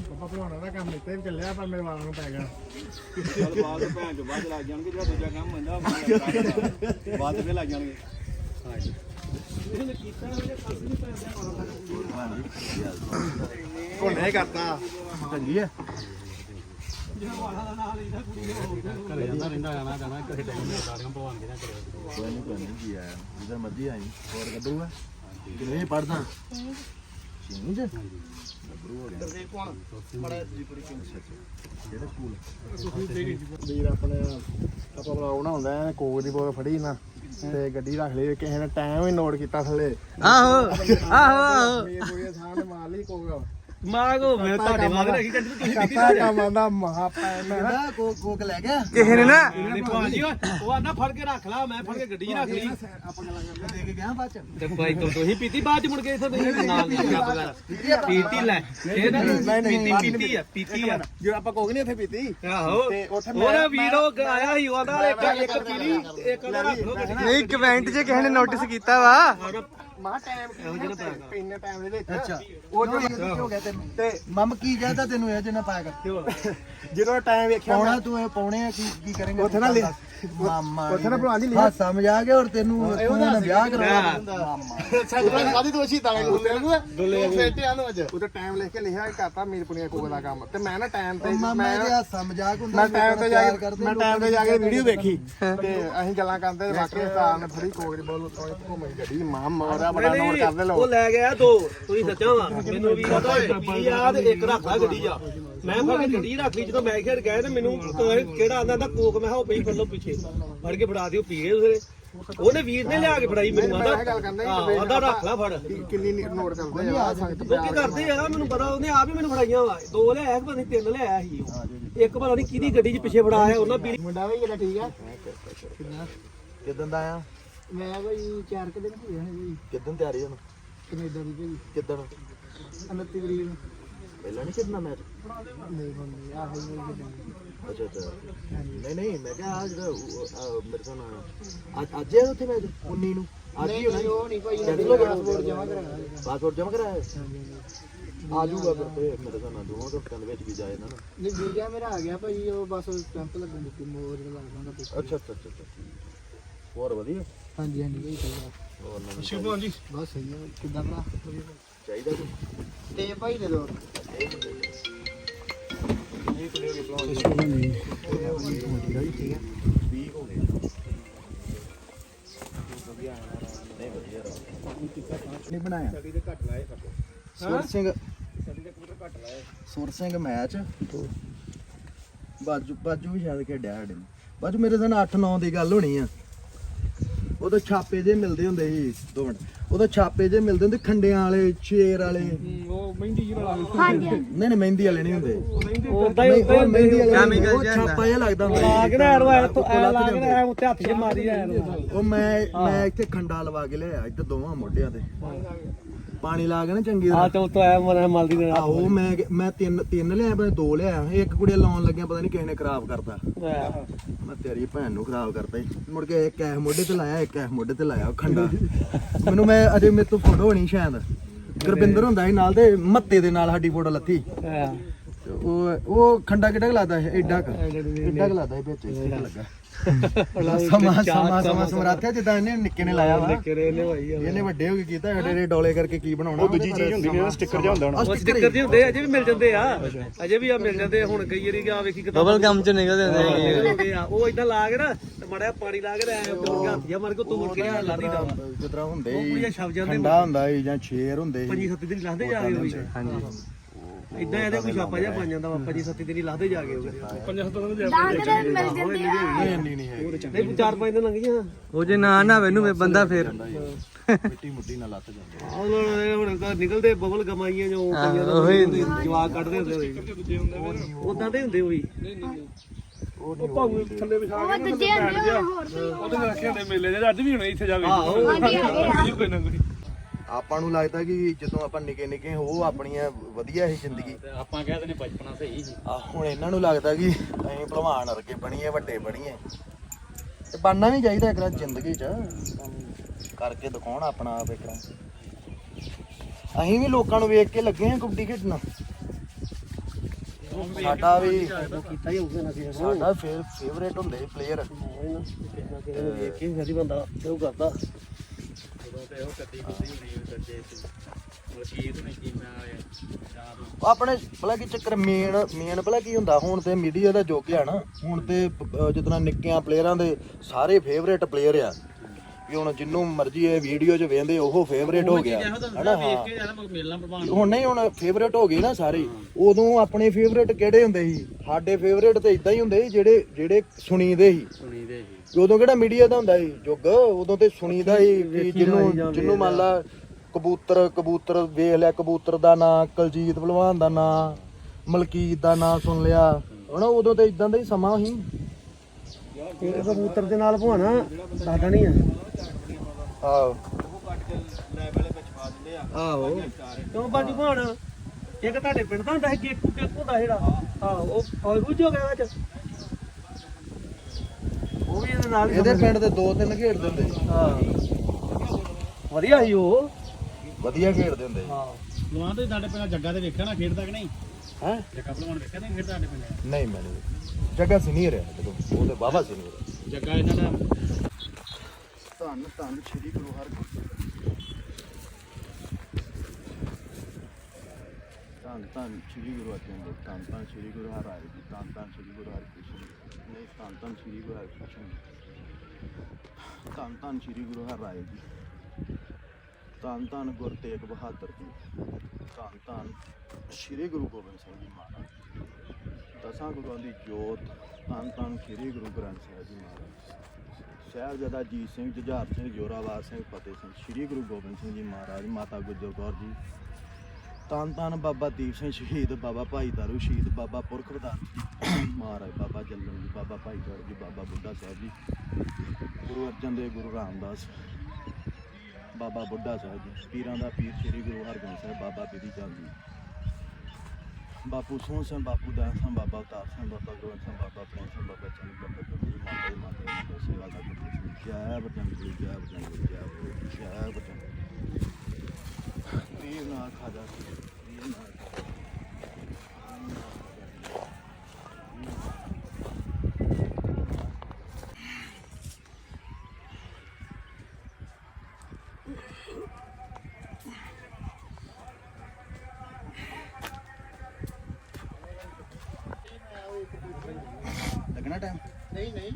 ਪਾਪਾ ਭਲਵਾਨ ਆਂਦਾ ਕੰਮ ਇੱਥੇ ਵੀ ਚੱਲਿਆ ਪਰ ਮੇਰੇ ਵਾਲਾਂ ਨੂੰ ਪੈ ਗਿਆ। ਚੱਲ ਬਾਅਦ ਭੈਣ ਚ ਬਾਅਦ ਲੱਗ ਜਾਣਗੇ ਜਿਹੜਾ ਦੂਜਾ ਕੰਮ ਹੁੰਦਾ ਬਾਅਦ ਤੇ ਲੱਗ ਜਾਣਗੇ। ਕੋਨੇ ਕਰਤਾ। ਚੰਗੀ ਹੈ ਘਰੇ ਜਾਂਦਾ ਰਹਿੰਦਾ ਆਣਾ ਜਾਣਾ ਘਰੇ ਟਾਈਮ ਸਾਰੀਆਂ ਭਗਵਾਨ ਦੇ ਨਾਲ ਕਰਿਆ ਕੋਈ ਨਹੀਂ ਕੋਈ ਨਹੀਂ ਕੀ ਆ ਜਿੱਦਾਂ ਮਰਜ਼ੀ ਆਈ ਹੋਰ ਗੱਭਰੂਆ ਕਿਵੇਂ ਪੜਦਾ ਸਕੂਲ? ਵੀਰ ਆਪਣੇ ਆਪਾਂ ਹੁੰਦਾ ਹੈ ਕੋਕ ਦੀ ਬੋਤਲ ਫੜੀ ਨਾ ਤੇ ਗੱਡੀ ਰੱਖ ਲਈ ਕਿਸੇ ਨੇ ਟਾਈਮ ਹੀ ਨੋਟ ਕੀਤਾ ਥੱਲੇ। ਆਹੋ ਆਹੋ ਆਹੋ। ਮੇਰੀ ਕੋਈ ਥਾਂ ਤੇ ਮਾਰ ਲਈ ਕੋਕ। ਮਾਗ ਹੋਵੇ ਤੁਹਾਡੇ ਮਾਗ ਰੱਖੀ ਕੰਜ ਤੁਸੀਂ ਪੀਤੀ ਕਰਤਾ ਕੰਮ ਆਂਦਾ ਮਹਾ ਪੈ ਮੈਂ ਨਾ ਕਹਿੰਦਾ ਕੋਕ ਕੋਕ ਲੈ ਗਿਆ। ਕਿਸੇ ਨੇ ਨਾ ਨਹੀਂ ਭਾਜੀ ਉਹ ਆਂਦਾ ਫੜ ਕੇ ਰੱਖ ਲਾ ਮੈਂ ਫੜ ਕੇ ਗੱਡੀ 'ਚ ਰੱਖ ਲਈ। ਆਪਾਂ ਗੱਲਾਂ ਕਰਦੇ ਦੇ ਕੇ ਗਿਆ ਬਾਅਦ ਚ। ਤੇ ਭਾਈ ਤੂੰ ਤੁਸੀਂ ਪੀਤੀ ਬਾਅਦ ਚ ਮੁੜ ਕੇ ਇੱਥੇ ਤੁਸੀਂ ਨਾਲ ਦੀ ਗੱਪ ਕਰ। ਪੀਤੀ ਲੈ। ਇਹ ਨਾ ਪੀਤੀ ਪੀਤੀ ਆ ਪੀਤੀ ਆ। ਜੇ ਆਪਾਂ ਕੋਕ ਨਹੀਂ ਇੱਥੇ ਪੀਤੀ। ਆਹੋ। ਤੇ ਉੱਥੇ ਉਹਦਾ ਵੀਰੋ ਆਇਆ ਸੀ ਉਹਦਾ ਇੱਕ ਇੱਕ ਪੀਲੀ ਇੱਕ ਉਹਦਾ ਰੱਖ ਲੋ ਕਿਸੇ ਨਹੀਂ ਕਮੈਂਟ 'ਚ ਕਿਸੇ ਨੇ ਨੋਟਿਸ ਕੀਤਾ ਵਾ। ਮਾ ਟਾਈਮ ਪੀਨੇ ਟਾਈਮ ਦੇ ਵਿੱਚ? ਅੱਛਾ। ਉਹ ਜੋ ਹੋ ਗਿਆ ਤੈਨੂੰ। ਤੇ ਮਮ ਕੀ ਕਹਦਾ ਤੈਨੂੰ ਇਹ ਜਿੰਨਾ ਪਾਇਆ ਕਰ? ਜਦੋਂ ਟਾਈਮ ਵੇਖਿਆ ਪਾਉਣਾ ਤੂੰ ਇਹ ਪਾਉਣੇ ਆ ਕੀ ਕੀ ਕਰੇਂਗਾ? ਉੱਥੇ ਨਾ ਲਿਖ- ਮਾਮਾ ਉੱਥੇ ਨਾ ਭਲਵਾਨ ਜੀ ਲਿਖ- ਹਾਂ ਸਮਝ ਆ ਗਿਆ ਔਰ ਤੈਨੂੰ ਤੂੰ ਨਾ ਵਿਆਹ ਮਾਮਾ ਉਦੋਂ ਕਾਦੀ ਤੂੰ ਅੱਛੀ ਤਾਂ ਗੁੱਲੇ ਦੁੱਲੇ ਫੇਟੇ ਆਨੂੰ ਅੱਜ। ਉਦੋਂ ਟਾਈਮ ਲਿਖ ਕੇ ਲਿਖਿਆ ਕਰਤਾ ਮੀਰਪੁਰੀਆ ਕੋਕ ਦਾ ਕੰਮ। ਤੇ ਮੈਂ ਨਾ ਟਾਈਮ ਤੇ ਮਾਮਾ ਮੈਂ ਇਹਦੇ ਹੱਥ ਮਜ਼ਾਕ ਹੁੰਦਾ ਮੈਂ ਟਾਈਮ ਤੇ ਜਾ ਕੇ ਮੈਂ ਟਾਈਮ ਤੇ ਜਾ ਕੇ ਵੀਡੀਓ ਵੇਖੀ ਤੇ ਅਸੀਂ ਗੱਲਾਂ ਕਰਦੇ ਤੇ ਵਾਕਈ ਸਟਾਰ ਨੇ ਫੜੀ ਦੀ ਬੋਲ ਘੁੰਮਈ ਗੱਡੀ। ਮਾਂ ਮੋਰਾ ਬੜਾ ਨੋਟ ਕਰਦੇ ਉਹ ਲੋਕ ਲੈ ਗਿਆ ਦੋ ਤੁਸੀਂ ਸੱਚਾ ਵਾ। ਮੈਨੂੰ ਵੀ ਯਾਦ ਇੱਕ ਰੱਖ ਲਾ ਗੱਡੀ 'ਚ ਮੈਂ ਫੜ ਕੇ ਗੱਡੀ ਰੱਖ ਲਈ ਜਦੋਂ ਮੈਂ ਖੇਡ ਗਿਆ ਤੇ ਮੈਨੂੰ ਕਿਹੜਾ ਆਂਦਾ ਤਾਂ ਕੋਕ? ਮੈਂ ਕਿਹਾ ਉਹ ਪਈ ਫੜ ਲਓ ਪਿੱਛੇ। ਫੜ ਕੇ ਫੜਾ ਦਿਓ ਪੀ ਗਏ ਉਸਰੇ। ਉਹਨੇ ਵੀਰ ਨੇ ਲਿਆ ਕੇ ਫੜਾਈ ਮੈਨੂੰ ਆਂਦਾ ਸੀ ਹਾਂ ਆਂਦਾ ਰੱਖ ਲਾ ਫੜ। ਕਿੰਨੀ ਨੋਟ ਕਰਦੇ ਆ ਸੰਗਤ ਉਹ ਕੀ ਕਰਦੇ ਆ। ਮੈਨੂੰ ਪਤਾ ਉਹਨੇ ਆਪ ਹੀ ਮੈਨੂੰ ਫੜਾਈਆਂ ਵਾ। ਦੋ ਲਿਆਇਆ ਪਤਾ ਨਹੀਂ ਤਿੰਨ ਲਿਆਇਆ ਸੀ ਇੱਕ ਪਤਾ ਨਹੀਂ ਕਿਹਦੀ ਗੱਡੀ 'ਚ ਪਿੱਛੇ ਫੜਾਇਆ ਉਹਨਾਂ ਪੀ ਮੁੰਡਾ ਵੀ ਜਿਹੜਾ ਠੀਕ ਆ? ਕਿਦਾਂ ਦਾ ਆਇਆ? ਮੈਂ ਬਈ ਚਾਰ ਕੁ ਦਿਨ ਹੋਏ ਨੇ ਬਈ ਕਿਦਾਂ ਤਿਆਰੀ ਹੁਣ ਕੈਨੇਡਾ ਦੀ ਕਿਦਾਂ 29 ਤਰੀਕ ਨੂੰ। ਪਹਿਲਾਂ ਨਹੀਂ ਕਿਦਾਂ ਮੈਚ ਨਹੀਂ ਹੁੰਦੀ ਆਹ ਹੀ ਬਈ ਅੱਛਾ ਅੱਛਾ ਨਹੀਂ ਨਹੀਂ ਮੈਂ ਕਿਹਾ ਆਹ ਜਿਹੜਾ ਉਹ, ਆਹ, ਮੇਰੇ ਤੋਂ ਨਾ ਅੱਜ ਅੱਜ ਹੈ ਉੱਥੇ ਮੈਚ 19 ਨੂੰ ਅੱਜ ਹੀ ਹੋਣਾ ਉਹ ਨਹੀਂ ਕੋਈ ਹੋ? ਪਾਸਪੋਰਟ ਜਮਾ ਕਰਾਇਆ ਪਾਸਪੋਰਟ ਜਮਾ ਕਰਾਇਆ ਆ ਜਾਊਗਾ ਫਿਰ ਤੇ ਮੇਰੇ ਤੋਂ ਨਾ ਦੋਵਾਂ ਘੰਟਿਆਂ ਦੇ ਵਿੱਚ ਵੀ ਜਾਏ ਨਾ ਨਹੀਂ ਵੀਜ਼ਾ ਮੇਰਾ ਆ ਗਿਆ ਭਾਈ ਉਹ ਬਸ ਸਟੈਂਪ ਲੱਗਣ ਦੀ ਮੋਰ ਦਾ ਲੱਗਦਾ ਅੱਛਾ। ਅੱਛਾ ਅੱਛਾ ਅੱਛਾ ਹੋਰ ਵਧੀਆ? ਹਾਂਜੀ ਹਾਂਜੀ ਬਈ ਸਹੀ ਆ ਹੋਰ ਨਵੀਂ ਸ਼ੁਭਮ ਜੀ ਬਸ ਸਹੀ ਆ ਕਿੱਦਾਂ ਭਰਾ ਚਾਹੀਦਾ ਕੋਈ? ਤੇ ਭਾਈ ਦੇ ਦੋ। ਨਹੀਂ ਬਣਾਇਆ। ਸੁਰ ਸਿੰਘ। ਸੁਰ ਸਿੰਘ ਮੈਚ। ਬਾਜੂ ਬਾਜੂ ਵੀ ਸ਼ਾਇਦ ਖੇਡਿਆ ਸਾਡੇ ਨੇ ਬਾਜੂ ਮੇਰੇ ਨਾਲ 8-9 ਦੀ ਗੱਲ ਹੋਣੀ ਆ। ਉਦੋਂ ਛਾਪੇ ਜੇ ਮਿਲਦੇ ਹੁੰਦੇ ਸੀ ਦੋ ਮਿੰਟ। ਉਦੋਂ ਛਾਪੇ ਜੇ ਮਿਲਦੇ ਹੁੰਦੇ ਖੰਡਿਆਂ ਵਾਲੇ ਸ਼ੇਰ ਵਾਲੇ। ਉਹ ਮਹਿੰਦੀ ਜਿਹੜਾ ਨਹੀਂ ਨਹੀਂ ਮਹਿੰਦੀ ਵਾਲੇ ਨਹੀਂ ਹੁੰਦੇ। ਉਦਾਂ ਹੀ ਨਹੀਂ, ਉਦਾਂ ਉਹ ਮਹਿੰਦੀ ਵਾਲੇ Chemical ਹੁੰਦੇ, ਉਹ ਜਿਹਾ ਹੁੰਦਾ। ਛਾਪਾ ਜਿਹਾ ਲੱਗਦਾ ਹੁੰਦਾ ਲਾ ਕੇ ਨਾ ਐਰੋ ਐ ਤੋਂ ਐ ਲਾ ਕੇ ਹੁੰਦੇ। ਨਾ ਐ ਉੱਤੇ ਹੱਥ 'ਚ ਮਾਰੀ ਐ ਉਹ ਮੈਂ ਮੈਂ ਇੱਥੇ ਖੰਡਾ ਲਵਾ ਕੇ ਲਿਆ ਇੱਧਰ ਦੋਵਾਂ ਮੋਢਿਆਂ ਤੇ। ਪਾਣੀ ਲਾ ਕੇ ਨਾ ਚੰਗੀ ਆ ਤੇ ਉੱਤੋਂ ਐ ਮਨ ਮਲਦੀ ਨੇ ਆਹੋ ਮੈਂ ਮੈਂ ਤਿੰਨ ਤਿੰਨ ਲਿਆ ਮੈਂ ਦੋ ਲਿਆ। ਇੱਕ ਕੁੜੀ ਲਾਉਣ ਲੱਗਿਆ ਪਤਾ ਨਹੀਂ ਕਿਸੇ ਨੇ ਖਰਾਬ ਕਰਤਾ। ਮੈਂ ਤੇਰੀ ਭੈਣ ਨੂੰ ਖਰਾਬ ਕਰਤਾ ਮੁੜ ਕੇ ਇੱਕ ਐ ਮੋਢੇ ਤੇ ਲਾਇਆ ਇੱਕ ਐ ਮੋਢੇ ਤੇ ਲਾਇਆ ਖੰਡਾ। ਮੈਨੂੰ ਮੈਂ ਅਜੇ ਮੇਰੇ ਤੋਂ ਫੋਟੋ ਹੋਣੀ ਸ਼ਾਇਦ। ਗੁਰਬਿੰਦਰ ਹੁੰਦਾ ਸੀ ਨਾਲ ਤੇ ਮੱਤੇ ਦੇ ਨਾਲ ਸਾਡੀ ਫੋਟੋ ਲੱਥੀ। ਉਹ ਉਹ ਖੰਡਾ ਕਿੱਡਾ ਲੱਗਦਾ ਐਡਾ ਕ। ਐਡਾ ਕ ਲੱਗਦਾ ਵਿੱਚ ਲੱਗਾ। ਸਮਾਂ ਸਮਾਂ ਸਮਾਂ ਸਮਰਾਥਿਆ ਜਿੱਦਾਂ ਇਹਨੇ ਨਿੱਕੇ ਨੇ ਲਾਇਆ ਵਾ। ਕਰੇ ਨੇ ਭਾਈ ਇਹਨੇ ਵੱਡੇ ਹੋ ਕੇ ਕੀਤਾ ਐਡੇ ਡੋਲੇ ਕਰਕੇ ਕੀ ਬਣਾਉਣਾ? ਉਹ ਦੂਜੀ ਚੀਜ਼ ਹੁੰਦੀ ਨੇ ਸਟicker ਜਿਹਾ ਹੁੰਦਾ ਉਹ ਸਟicker ਜੀ ਹੁੰਦੇ ਅਜੇ ਵੀ ਮਿਲ ਜਾਂਦੇ ਆ। ਅਜੇ ਵੀ ਆ ਮਿਲ ਜਾਂਦੇ ਆ, ਹੁਣ ਕਈ ਵਾਰੀ ਆ ਵੇਖੀ ਕਿਦਾਂ ਬਬਲ ਗਮ 'ਚ ਨਿਕਲਦੇ ਹੁੰਦੇ ਹੁੰਦੇ ਆ। ਉਹ ਇਦਾਂ ਲਾ ਕੇ ਨਾ ਮੜਿਆ ਪਾਣੀ ਲਾ ਕੇ ਐ ਤੋੜ ਕੇ ਹੱਥ ਜਿਹਾ ਮਾਰ ਕੇ ਤੋੜ ਕੇ ਲਾਦੀ ਦਾ ਜਿੱਦਾਂ ਹੁੰਦੇ ਉਹ ਕੁੜੀਆਂ ਛਪ ਜਾਂਦੇ ਹੁੰਦਾ ਸੀ ਜਾਂ ਸ਼ੇਰ ਹੁੰਦੇ ਪੰਜੀ ਸੀ ਸੱਤੀ ਦਿਨ ਲਾਦੇ ਜਾ ਉਹ ਵੀ। ਹਾਂਜੀ। ਇਦਾਂ ਇਹਦੇ ਕੋਈ ਛਾਪਾ ਜਿਹਾ ਬਣ ਜਾਂਦਾ ਵਾ ਪੰਜੀ ਸੱਤੀ ਦਿਨ ਲਾਦੇ ਜਾ ਕੇ ਉਹ। ਪੰਜ ਸੱਤ ਦਿਨ ਦਾਗਰੇ ਮਿਲ ਜਾਂਦੇ ਆ। ਨਹੀਂ ਇੰਨੀ ਨਹੀਂ ਹੈ ਨਹੀਂ ਚਾਰ ਪੰਜ ਦਿਨ ਲੰਘ ਗਿਆ ਉਹ ਜੇ ਨਾ ਨਾ ਮੈਨੂੰ ਬੰਦਾ ਫੇਰ। ਮਿੱਟੀ ਮੁੱਟੀ ਨਾਲ ਲੱਤ ਜਾਂਦੇ ਹੁਣ ਹੁਣ ਨਿਕਲਦੇ ਬਬਲ ਗਮਾਈਆਂ ਜੋ ਉਹੀ ਜਵਾਕ ਕੱਢਦੇ ਹੁੰਦੇ ਉਦਾਂ ਦੇ ਹੁੰਦੇ ਉਹ। ਵੀ ਉਹ ਦੂਜੇ ਹੁੰਦੇ ਆਹੋ। ਹਾਂਜੀ ਹੈਗੇ ਆ ਆਪਾਂ ਨੂੰ ਲੱਗਦਾ ਕਿ ਜਦੋਂ ਆਪਾਂ ਨਿੱਕੇ ਨਿੱਕੇ ਉਹ ਆਪਣੀਆਂ ਵਧੀਆ ਸੀ ਜ਼ਿੰਦਗੀ। ਆਪਾਂ ਕਹਿੰਦੇ ਨੇ ਬਚਪਨਾ ਸਹੀ ਸੀ। ਆ ਹੁਣ ਇਹਨਾਂ ਨੂੰ ਲੱਗਦਾ ਕਿ ਅਸੀਂ ਭਲਵਾਨ ਵਰਗੇ ਬਣੀਏ ਵੱਡੇ ਬਣੀਏ। ਤੇ ਬਣਨਾ ਵੀ ਚਾਹੀਦਾ ਇੱਕ ਵਾਰ ਜ਼ਿੰਦਗੀ 'ਚ। ਕਰਕੇ ਦਿਖਾਉਣ ਆਪਣਾ ਆਪ ਇੱਕ ਵਾਰ। ਅਸੀਂ ਵੀ ਲੋਕਾਂ ਨੂੰ ਵੇਖ ਕੇ ਲੱਗੇ ਹਾਂ ਕਬੱਡੀ ਖੇਡਣਾ। ਸਾਡਾ ਵੀ ਕੀਤਾ ਹੀ ਹੋਊਗਾ ਨਾ ਕਿਸੇ ਸਾਡਾ ਫੇਵਰੇਟ ਹੁੰਦੇ ਪਲੇਅਰ ਵੇਖ ਕੇ ਸਾਡੀ ਬੰਦਾ ਤੇ ਉਹ ਆਪਣੇ ਭਲਾ ਕੀ ਚੱਕਰ ਮੇਨ ਮੇਨ ਭਲਾ ਕੀ ਹੁੰਦਾ? ਹੁਣ ਤੇ ਮੀਡੀਆ ਦਾ ਯੁੱਗ ਆ ਨਾ। ਹੁਣ ਤੇ ਜਿੱਦਾਂ ਨਿੱਕਿਆਂ ਪਲੇਅਰਾਂ ਦੇ ਸਾਰੇ ਫੇਵਰੇਟ ਪਲੇਅਰ ਆ। ਵੀ ਹੁਣ ਜਿੰਨੂੰ ਮਰਜ਼ੀ ਇਹ ਵੀਡੀਓ 'ਚ ਵੇਂਦੇ ਉਹ ਫੇਵਰੇਟ ਹੋ ਗਿਆ। ਹਨਾ? ਹੁਣ ਨਹੀਂ ਹੁਣ ਫੇਵਰੇਟ ਹੋ ਗਏ ਨਾ ਸਾਰੇ। ਉਦੋਂ ਆਪਣੇ ਫੇਵਰੇਟ ਕਿਹੜੇ ਹੁੰਦੇ ਸੀ? ਸਾਡੇ ਫੇਵਰੇਟ ਤੇ ਇਦਾਂ ਹੀ ਹੁੰਦੇ ਸੀ ਜਿਹੜੇ ਜਿਹੜੇ ਸੁਣੀਦੇ ਸੀ। ਸੁਣੀਦੇ ਸੀ। ਉਦੋਂ ਕਿਹੜਾ ਮੀਡੀਆ ਦਾ ਹੁੰਦਾ ਸੀ? ਜੁੱਗ? ਉਦੋਂ ਤੇ ਸੁਣੀਦਾ ਸੀ ਕਿ ਜਿਹਨੂੰ ਜਿਹਨੂੰ ਮੰਨ ਲਾ ਕਬੂਤਰ ਕਬੂਤਰ ਵੇਖ ਲਿਆ ਕਬੂਤਰ ਦਾ ਨਾਂ ਕਲਜੀਤ ਭਲਵਾਨ ਦਾ ਨਾਂ ਮਲਕੀਤ ਦਾ ਨਾਂ ਸੁਣ ਲਿਆ। ਹਣਾ ਉਦੋਂ ਤੇ ਇਦਾਂ ਦਾ ਹੀ ਸਮਾਂ ਸੀ। ਇਹ ਕਬੂਤਰ ਦੇ ਨਾਲ ਭਵਾਨਾ ਸਾਡਾ ਨਹੀਂ ਆ। ਆਹੋ। ਆਹੋ। ਕਿਉਂ ਬਾਜੀ ਭਵਾਨਾ ਇੱਕ ਤੁਹਾਡੇ ਪਿੰਡ ਦਾ ਹੁੰਦਾ ਸੀ ਗੇਕੂ ਗੇਕੂ ਦਾ ਜਿਹੜਾ। ਆਹੋ ਉਹ ਫੂਜ ਹੋ ਗਿਆ ਵਿੱਚ। ਉਹ ਵੀ ਇਹਦੇ ਨਾਲ ਹੀ ਇਹਦੇ ਪਿੰਡ ਦੇ ਦੋ ਤਿੰਨ ਖੇਡਦੇ ਹੁੰਦੇ ਸੀ। ਹਾਂ। ਵਧੀਆ ਸੀ ਉਹ। ਵਧੀਆ ਖੇਡਦੇ ਹੁੰਦੇ ਸੀ। ਹਾਂ। ਲਵਾਂ ਤੇ ਸਾਡੇ ਪਿੰਡ ਜੱਗਾ ਤੇ ਵੇਖਿਆ ਨਾ ਖੇਡਦਾ ਕਿ ਨਹੀਂ? ਹੈਂ? ਜੱਗਾ ਭਲਵਾਨ ਵੇਖਿਆ ਨਹੀਂ ਖੇਡਦਾ ਸਾਡੇ ਪਿੰਡ? ਨਹੀਂ ਮੈਨੂੰ ਜੱਗਾ ਸੀਨੀਅਰ ਹੈ ਜਦੋਂ ਉਹ ਤੇ ਬਾਬਾ ਸੀਨੀਅਰ ਹੈ। ਜੱਗਾ ਇਹਨਾਂ ਦਾ। ਧੰਨ ਧੰਨ ਸ੍ਰੀ ਗੁਰੂ ਹਰਗੋਬਿੰਦ ਧੰਨ ਧੰਨ ਸ੍ਰੀ ਗੁਰੂ ਅਰਜਨ ਦੇਵ ਧੰਨ ਧੰਨ ਸ੍ਰੀ ਗੁਰੂ ਹਰਿ ਜੀ। ਧੰਨ ਧੰਨ ਸ੍ਰੀ ਗੁਰੂ ਹਰਿਕ੍ਰਿਸ਼ਨ ਨਹੀਂ ਧੰਨ ਧੰਨ ਸ੍ਰੀ ਗੁਰੂ ਹਰਿਕ੍ਰਿਸ਼ਨ ਧੰਨ ਧੰਨ ਸ੍ਰੀ ਗੁਰੂ ਹਰਿ ਜੀ ਧੰਨ ਧੰਨ ਗੁਰੂ ਤੇਗ ਬਹਾਦਰ ਜੀ ਧੰਨ ਧੰਨ ਸ੍ਰੀ ਗੁਰੂ ਗੋਬਿੰਦ ਸਿੰਘ ਜੀ ਮਹਾਰਾਜ ਦਸਾਂ ਗੁਰੂਆਂ ਦੀ ਜੋਤ ਧੰਨ ਧੰਨ ਸ੍ਰੀ ਗੁਰੂ ਗ੍ਰੰਥ ਸਾਹਿਬ ਜੀ ਮਹਾਰਾਜ ਸਾਹਿਬਜ਼ਾਦਾ ਜੀਤ ਸਿੰਘ ਜੁਝਾਰ ਸਿੰਘ ਜੋਰਾਵਰ ਸਿੰਘ ਫਤਿਹ ਸਿੰਘ ਸ੍ਰੀ ਗੁਰੂ ਗੋਬਿੰਦ ਸਿੰਘ ਜੀ ਮਹਾਰਾਜ ਮਾਤਾ ਗੁਜਰ ਕੌਰ ਜੀ ਤਨ ਤਨ ਬਾਬਾ ਦੀਪ ਸਿੰਘ ਸ਼ਹੀਦ, ਬਾਬਾ ਭਾਈ ਦਾਰੂ ਸ਼ਹੀਦ, ਬਾਬਾ ਪੁਰਖ ਪ੍ਰਧਾਨ ਮਹਾਰਾਜ, ਬਾਬਾ ਜੱਲਣ ਜੀ, ਬਾਬਾ ਭਾਈ ਜੜ ਜੀ, ਬਾਬਾ ਬੁੱਢਾ ਸਾਹਿਬ ਜੀ। ਗੁਰੂ ਅਰਜਨ ਦੇਵ, ਗੁਰੂ ਰਾਮਦਾਸ, ਬਾਬਾ ਬੁੱਢਾ ਸਾਹਿਬ ਜੀ। ਪੀਰਾਂ ਦਾ ਪੀਰ ਸ੍ਰੀ ਗੁਰੂ ਹਰਗੋਬਿੰਦ ਸਾਹਿਬ, ਬਾਬਾ ਬਿਧੀ ਚੰਦ ਜੀ। ਬਾਪੂ ਸੋਹਣ ਸਿੰਘ ਬਾਪੂ ਦਾ ਸਿੰਘ ਬਾਬਾ ਅਵਤਾਰ ਸਿੰਘ ਬਾਬਾ ਗੋਬਿੰਦ ਸਿੰਘ ਬਾਬਾ ਪ੍ਰੇਮ ਸਿੰਘ ਬਾਬਾ ਚੰਦ ਬਾਬਾ ਕਬੀਰ ਮਾਤਾ ਜੀ ਮਾਤਾ ਜੀ ਸੇਵਾ ਦਾ ਕਰਦੇ ਸੀ। ਜੈ ਬਚਨ ਜੈ ਬਚਨ ਜੈ ਬਚਨ ਬਚਨ ਵੀਰ ਨਾਲ ਖਾਜਾ ਵੀਰ ਨਾਲ ਲੱਗਣਾ ਟਾਈਮ ਨਹੀਂ ਨਹੀਂ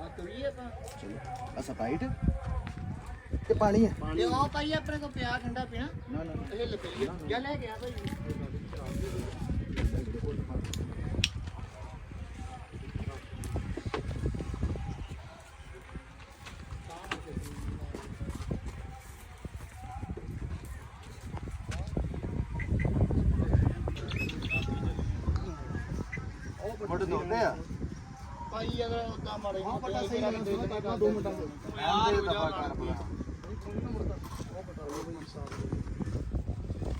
ਆ ਤੁਰੀ ਆਪਾਂ ਚਲੋ ਆ ਸਪਾਈਟ ਤੇ ਪਾਣੀ ਹੈ ਤੇ ਉਹ ਭਾਈ ਆਪਣੇ ਕੋ ਪਿਆ ਠੰਡਾ ਪੀਣਾ। ਨਾ ਨਾ। ਇਹ ਲੱਗੀ ਜਾ ਲੈ ਕੇ ਆ ਭਾਈ। ਮੋਟੇ ਦੋਨੇ ਆ? ਭਾਈ ਅਗਰ ਉਦਾਂ ਮਾਰੇ ਹਾਂ ਪਟਾ ਸਹੀ ਨਾਲ ਦੇ ਮਿੰਟਾਂ। ਦਫਾ ਕਰ ਬਣਾ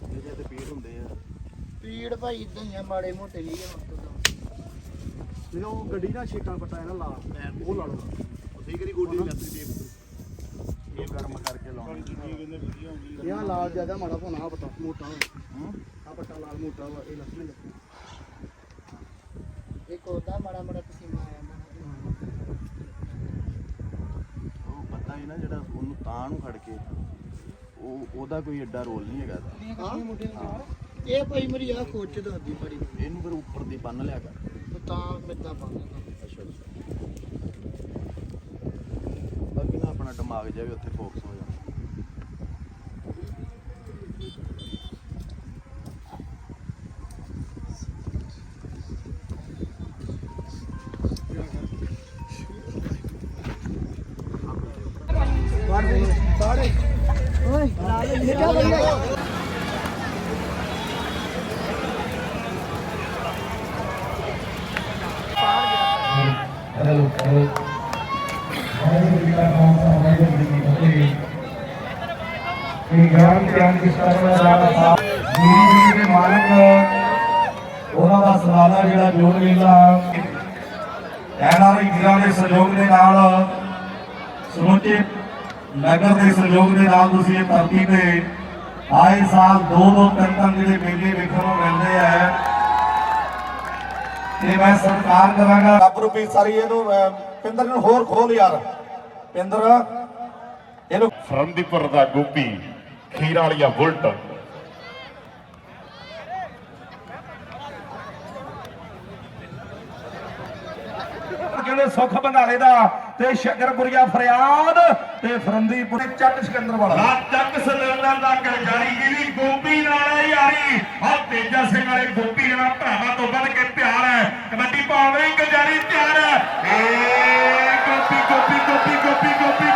ਇਹ ਜੇ ਤੇ ਪੀੜ ਹੁੰਦੇ ਆ ਪੀੜ ਭਾਈ ਇਦਾਂ ਹੀ ਆ ਮਾੜੇ ਮੋਟੇ ਹੀ ਆ ਜਦੋਂ ਉਹ ਗੱਡੀ ਨਾਲ ਛੀਟਾਂ ਪਟਾ ਇਹਨਾਂ ਲਾ ਉਹ ਲਾ ਲਓ। ਠੀਕ ਨਹੀਂ ਗੋਡੀ ਦੀ ਲੱਤ ਟੇਪ ਇਹ ਗਰਮ ਕਰਕੇ ਲਾਉਣੀ। ਇਹ ਲਾਲ ਜ਼ਿਆਦਾ ਮਾੜਾ ਪੋਣਾ ਆ ਪਟਾ ਮੋਟਾ। ਆ ਪਟਾ ਲਾਲ ਮੋਟਾ ਵਾ ਇਹ ਲੱਸਣੇ ਲੱਗੇ ਇੱਕ ਉਹਦਾ ਮਾੜਾ ਮਾੜਾ ਪਸੀਨਾ ਆ ਜਾਂਦਾ ਉਹ ਪਤਾ ਹੀ ਨਾ ਜਿਹੜਾ ਉਹਨੂੰ ਤਾਂ ਨੂੰ ਖੜ ਕੇ ਉਹ ਉਹਦਾ ਕੋਈ ਐਡਾ ਰੋਲ ਨਹੀਂ ਹੈਗਾ ਇਹਦਾ। ਇਹ ਭਾਈ ਮੇਰੀ ਆ ਕੋਚ ਦਾਦੀ ਬੜੀ ਇਹਨੂੰ ਫਿਰ ਉੱਪਰ ਦੀ ਬੰਨ ਲਿਆ ਕਰ। ਤਾਂ ਮਿੱਦਾਂ ਪਾਉਂਦਾ ਅੱਛਾ ਅੱਛਾ। ਬਾਕੀ ਨਾ ਆਪਣਾ ਦਿਮਾਗ ਜਿਹਾ ਵੀ ਉੱਥੇ ਫੋਕਸ ਹੋ ਸਲਾਨਾ ਜਿਹੜਾ ਜੋੜ ਮੇਲਾ ਐਨਆਰਆਈ ਵੀਰਾਂ ਦੇ ਸਹਿਯੋਗ ਦੇ ਨਾਲ, ਸਮੁੱਚੇ ਨਗਰ ਦੇ ਸਹਿਯੋਗ ਦੇ ਨਾਲ ਤੁਸੀਂ ਇਹ ਧਰਤੀ ਤੇ ਆਏ ਸਾਲ ਦੋ ਦੋ ਤਿੰਨ ਤਿੰਨ ਜਿਹੜੇ ਮੇਲੇ ਵੇਖਣ ਨੂੰ ਮਿਲਦੇ ਆ। ਤੇ ਮੈਂ ਸਤਿਕਾਰ ਕਰਾਂਗਾ। ਰੱਬ ਰੂਪੀ ਸਾਰੀ ਇਹਨੂੰ ਪਿੰਦਰ ਨੂੰ ਹੋਰ ਖੋਲ ਯਾਰ। ਪਿੰਦਰ, ਇਹਨੂੰ ਫਰੰਦੀਪੁਰ ਦਾ ਗੋਪੀ, ਖੀਰ ਵਾਲੀਆ ਬੁਲਟ। ਕਹਿੰਦੇ ਸੁਖ ਬੰਗਾਲੇ ਦਾ ਤੇ ਸ਼ਕਰਪੁਰੀਆ ਫਰਿਆਦ ਤੇ ਫਰੰਦੀਪੁਰ ਚੱਕ ਸਿਕੰਦਰ ਵਾਲਾ ਲਾ ਚੱਕ ਸਿਲੰਡਰ ਦਾ ਗਰਜਾਰੀ ਗਿਰੀ, ਗੋਪੀ ਨਾਲ ਹੈ ਯਾਰੀ। ਆ ਤੇਜਾ ਸਿੰਘ ਵਾਲੇ ਗੋਪੀ ਨਾਲ ਭਰਾਵਾਂ ਤੋਂ ਵੱਧ ਕੇ ਪਿਆਰ ਹੈ। ਕਬੱਡੀ ਪਾਉਣ ਲਈ ਗਰਜਾਰੀ ਤਿਆਰ ਹੈ। ਏ, ਗੋਪੀ ਗੋਪੀ ਗੋਪੀ ਗੋਪੀ ਗੋਪੀ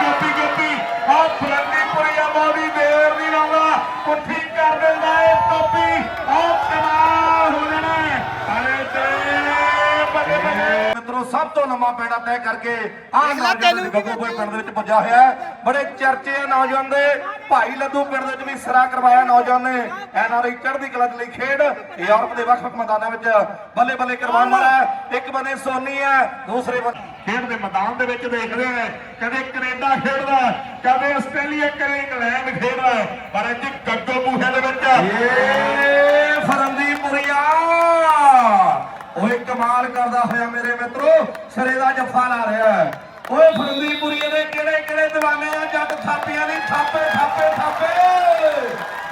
ਸਭ ਤੋਂ ਲੰਮਾ ਪੈੜਾ ਤੈਅ ਕਰਕੇ ਆਹ ਨੌਜਵਾਨ ਗੱਗੋਪੁਰ ਪਿੰਡ ਦੇ ਵਿੱਚ ਪੁੱਜਾ ਹੋਇਆ ਹੈ। ਬੜੇ ਚਰਚੇ ਆ ਨੌਜਵਾਨ ਦੇ। ਭਾਈ ਲੱਦੂ ਪਿੰਡ ਦੇ ਵਿੱਚ ਵੀ ਸਿਰਾ ਕਰਵਾਇਆ ਨੌਜਵਾਨ ਨੇ। ਐਨਆਰਆਈ ਚੜ੍ਹਦੀ ਕਲਾ ਦੇ ਲਈ ਖੇਡ। ਯੂਰਪ ਦੇ ਵੱਖ-ਵੱਖ ਮੈਦਾਨਾਂ ਵਿੱਚ ਬੱਲੇ ਬੱਲੇ ਕਰਵਾਉਣ ਵਾਲਾ ਹੈ। ਇੱਕ ਬੰਦੇ ਸੋਨੀ ਹੈ ਦੂਸਰੇ ਬੰਦੇ ਖੇਡ ਦੇ ਮੈਦਾਨ ਦੇ ਵਿੱਚ ਦੇਖਦੇ ਆ ਕਦੇ ਕੈਨੇਡਾ ਖੇਡਦਾ ਕਦੇ ਆਸਟ੍ਰੇਲੀਆ ਕਦੇ ਇੰਗਲੈਂਡ ਖੇਡਦਾ ਪਰ ਅੱਜ ਗੱਗੋ ਦੇ ਵਿੱਚ ਏ ਫਰੰਦੀਪੁਰੀਆ ਓਏ ਕਮਾਲ ਕਰਦਾ ਹੋਇਆ ਮੇਰੇ ਮਿੱਤਰੋ, ਸਿਰੇ ਦਾ ਜੱਫਾ ਲਾ ਰਿਹਾ ਹੈ। ਓਏ ਫਰੰਦੀਪੁਰੀਏ ਦੇ ਕਿਹੜੇ ਕਿਹੜੇ دیਵਾਨੇ ਆ, ਜੱਟ ਥਾਪੀਆਂ ਦੀ ਥਾਪੇ ਥਾਪੇ ਥਾਪੇ।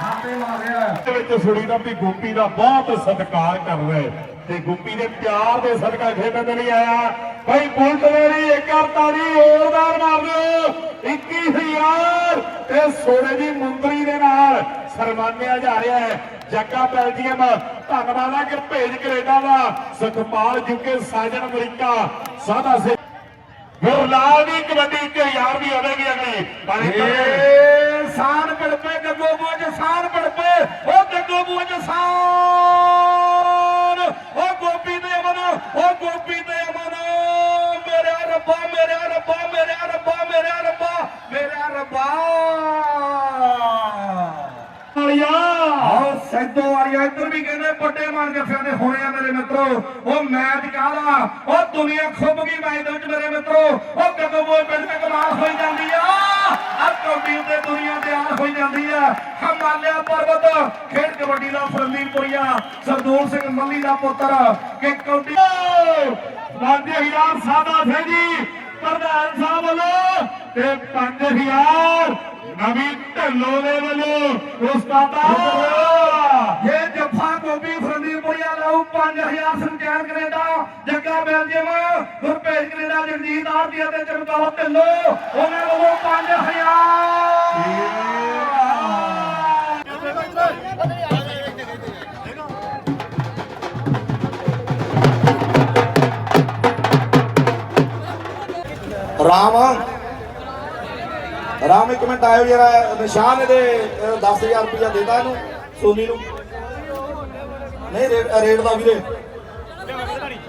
ਥਾਪੇ ਮਾਰਿਆ ਦੇ ਵਿੱਚ ਸੁਣੀ ਦਾ ਵੀ ਗੋਪੀ ਦਾ ਬਹੁਤ ਸਤਿਕਾਰ ਕਰ ਰਹੇ ਤੇ ਗੋਪੀ ਦੇ ਪਿਆਰ ਦੇ ਸਦਕਾ ਖੇਡਣ ਦੇ ਲਈ ਆਇਆ। ਭਾਈ ਬੁਲਟ ਮੇਰੀ ਇੱਕ ਤਾੜੀ ਜ਼ੋਰਦਾਰ ਮਾਰ ਦਿਓ। 21000 ਤੇ ਸੋਨੇ ਦੀ ਮੁੰਦਰੀ ਦੇ ਨਾਲ ਸਰਮਾਨਿਆ ਜਾ ਰਿਹਾ ਹੈ। ਜੱਗਾ ਬੈਲਜੀਅਮ ਧੰਨਵਾਦ ਹੈ ਕਿ ਭੇਜ ਕੈਨੇਡਾ ਦਾ। ਸੁਖਪਾਲ ਜੁਕੇ ਸਾਜਣ ਅਮਰੀਕਾ। ਸਾਦਾ ਸੇ ਗੁਰਲਾਲ ਦੀ ਕਬੱਡੀ 1000 ਦੀ ਹੋਵੇਗੀ ਅਗਲੀ। ਪਰ ਇੱਕ ਸਾਨ ਪੜਪੇ ਗੱਗੋ ਬੋਝ ਸਾਨ ਪੜਪੇ ਓ ਗੱਗੋ ਬੋਝ ਸਾਨ। ਓ ਗੋਪੀ ਦੇ ਅਮਨ ਉਹ ਗੋਪੀ ਦੇ ਅਮਨ। ਮੇਰਾ ਰੱਬਾ ਮੇਰਾ ਰੱਬਾ ਮੇਰਾ ਰੱਬਾ ਮੇਰਾ ਰੱਬਾ ਮੇਰਾ ਰੱਬਾ। ਵਾਲਿਆ। ਆਓ ਸੈਦੋ ਵਾਲੀਆ ਇੱਧਰ ਵੀ ਕਹਿੰਦੇ ਵੱਡੇ ਮਾਰ ਜੱਫਿਆਂ ਦੇ ਹੋਣੇ ਆ ਮੇਰੇ ਮਿੱਤਰੋ। ਉਹ ਮੈਚ ਕਾਹਦਾ? ਉਹ ਦੁਨੀਆ ਖੁੱਬ ਗਈ ਮੈਚ ਦੇ ਵਿੱਚ ਮੇਰੇ ਮਿੱਤਰੋ। ਉਹ ਕਦੋਂ ਬੋਲ ਪਿੰਡ ਤੇ ਕਮਾਲ ਹੋਈ ਜਾਂਦੀ ਆ? ਆ ਕੌਡੀ ਉੱਤੇ ਦੁਨੀਆ ਤੇ ਆਲ ਹੋਈ ਜਾਂਦੀ ਆ। ਹਿਮਾਲਿਆ ਪਰਬਤ ਖੇਡ ਕਬੱਡੀ ਦਾ ਫਰੰਦੀਪੁਰੀਆ ਸਰਦੂਲ ਸਿੰਘ ਮੱਲੀ ਦਾ ਪੁੱਤਰ ਕਿ ਕੌਡੀ ਪੰਜ ਹਜ਼ਾਰ ਸਾਦਾ ਸਿੰਘ ਜੀ ਪ੍ਰਧਾਨ ਸਾਹਿਬ ਵੱਲੋਂ ਤੇ 5000 ਨਵੀਂ ਢੱਲੋ ਦੇ ਵੱਲੋਂ ਉਸਤਾਦਾ ਇਹ ਜੱਫਾ ਗੋਬੀ ਫਰੰਦੀਪੁਰੀਆ ਲਾਉ 5000 ਸੰਚਾਰ Canada Jagga Belgium Gurpej Canada Jagjit Aarti ਅਤੇ ਚਮਕੌਰ ਢਿੱਲੋਂ ਉਹਨਾਂ ਵੱਲੋਂ 5000 ਰਾਮ ਰਾਮ ਇੱਕ ਮਿੰਟ ਆਇਓ ਜਰਾ ਨਿਸ਼ਾਨ ਇਹਦੇ 10000 ਰੁਪਇਆ ਦੇਦਾ ਇਹਨੂੰ ਸੋਨੀ ਨੂੰ। ਨਹੀਂ ਰੇਟ ਰੇਟ ਦਾ ਵੀਰੇ।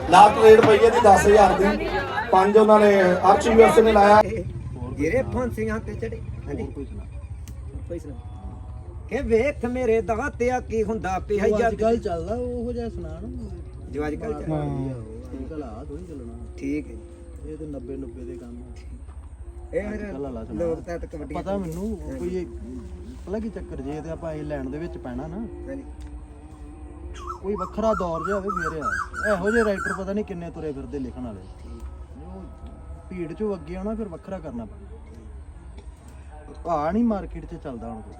ਲਾਸਟ ਰੇਟ ਪਈ ਹੈ ਦੀ 10000 ਦੀ। ਪੰਜ ਉਹਨਾਂ ਨੇ ਅਰਚ ਯੂਐਸ ਨੇ ਲਾਇਆ। ਜਿਹੜੇ ਫਾਂਸੀਆਂ ਤੇ ਚੜੇ ਹਾਂਜੀ। ਕੋਈ ਸੁਣਾ। ਕਿ ਵੇਖ ਮੇਰੇ ਦਾਤਿਆ ਕੀ ਹੁੰਦਾ ਪਿਆ ਜਦ ਗੱਲ ਚੱਲਦਾ ਉਹੋ ਜਿਹਾ ਸੁਣਾਣ ਜੋ ਅੱਜ ਕੱਲ ਚੱਲ ਠੀਕ ਆ ਥੋੜੀ ਚੱਲਣਾ। ਠੀਕ ਹੈ ਇਹ ਤੇ 90 90 ਦੇ ਕੰਮ ਇਹ ਮੇਰੇ ਸੁਣਾ। ਲੋਕ ਤਾਂ ਕਬੱਡੀ ਪਤਾ ਮੈਨੂੰ ਕੋਈ ਪਤਾ ਕੀ ਚੱਕਰ ਜੇ ਤੇ ਆਪਾਂ ਇਹ ਲੈਣ ਦੇ ਵਿੱਚ ਪੈਣਾ ਨਾ। ਕੋਈ ਵੱਖਰਾ ਦੌਰ ਜਿਹਾ ਹੋਵੇ ਫੇਰ ਆ ਇਹੋ ਜਿਹੇ ਰਾਈਟਰ ਪਤਾ ਨਹੀਂ ਕਿੰਨੇ ਤੁਰੇ ਫਿਰਦੇ ਲਿਖਣ ਵਾਲੇ। ਭੀੜ ਚੋਂ ਅੱਗੇ ਆਉਣਾ ਫਿਰ ਵੱਖਰਾ ਕਰਨਾ ਪੈਣਾ। ਆ ਨਹੀਂ ਮਾਰਕੀਟ 'ਚ ਚੱਲਦਾ ਹੁਣ ਕੋਈ।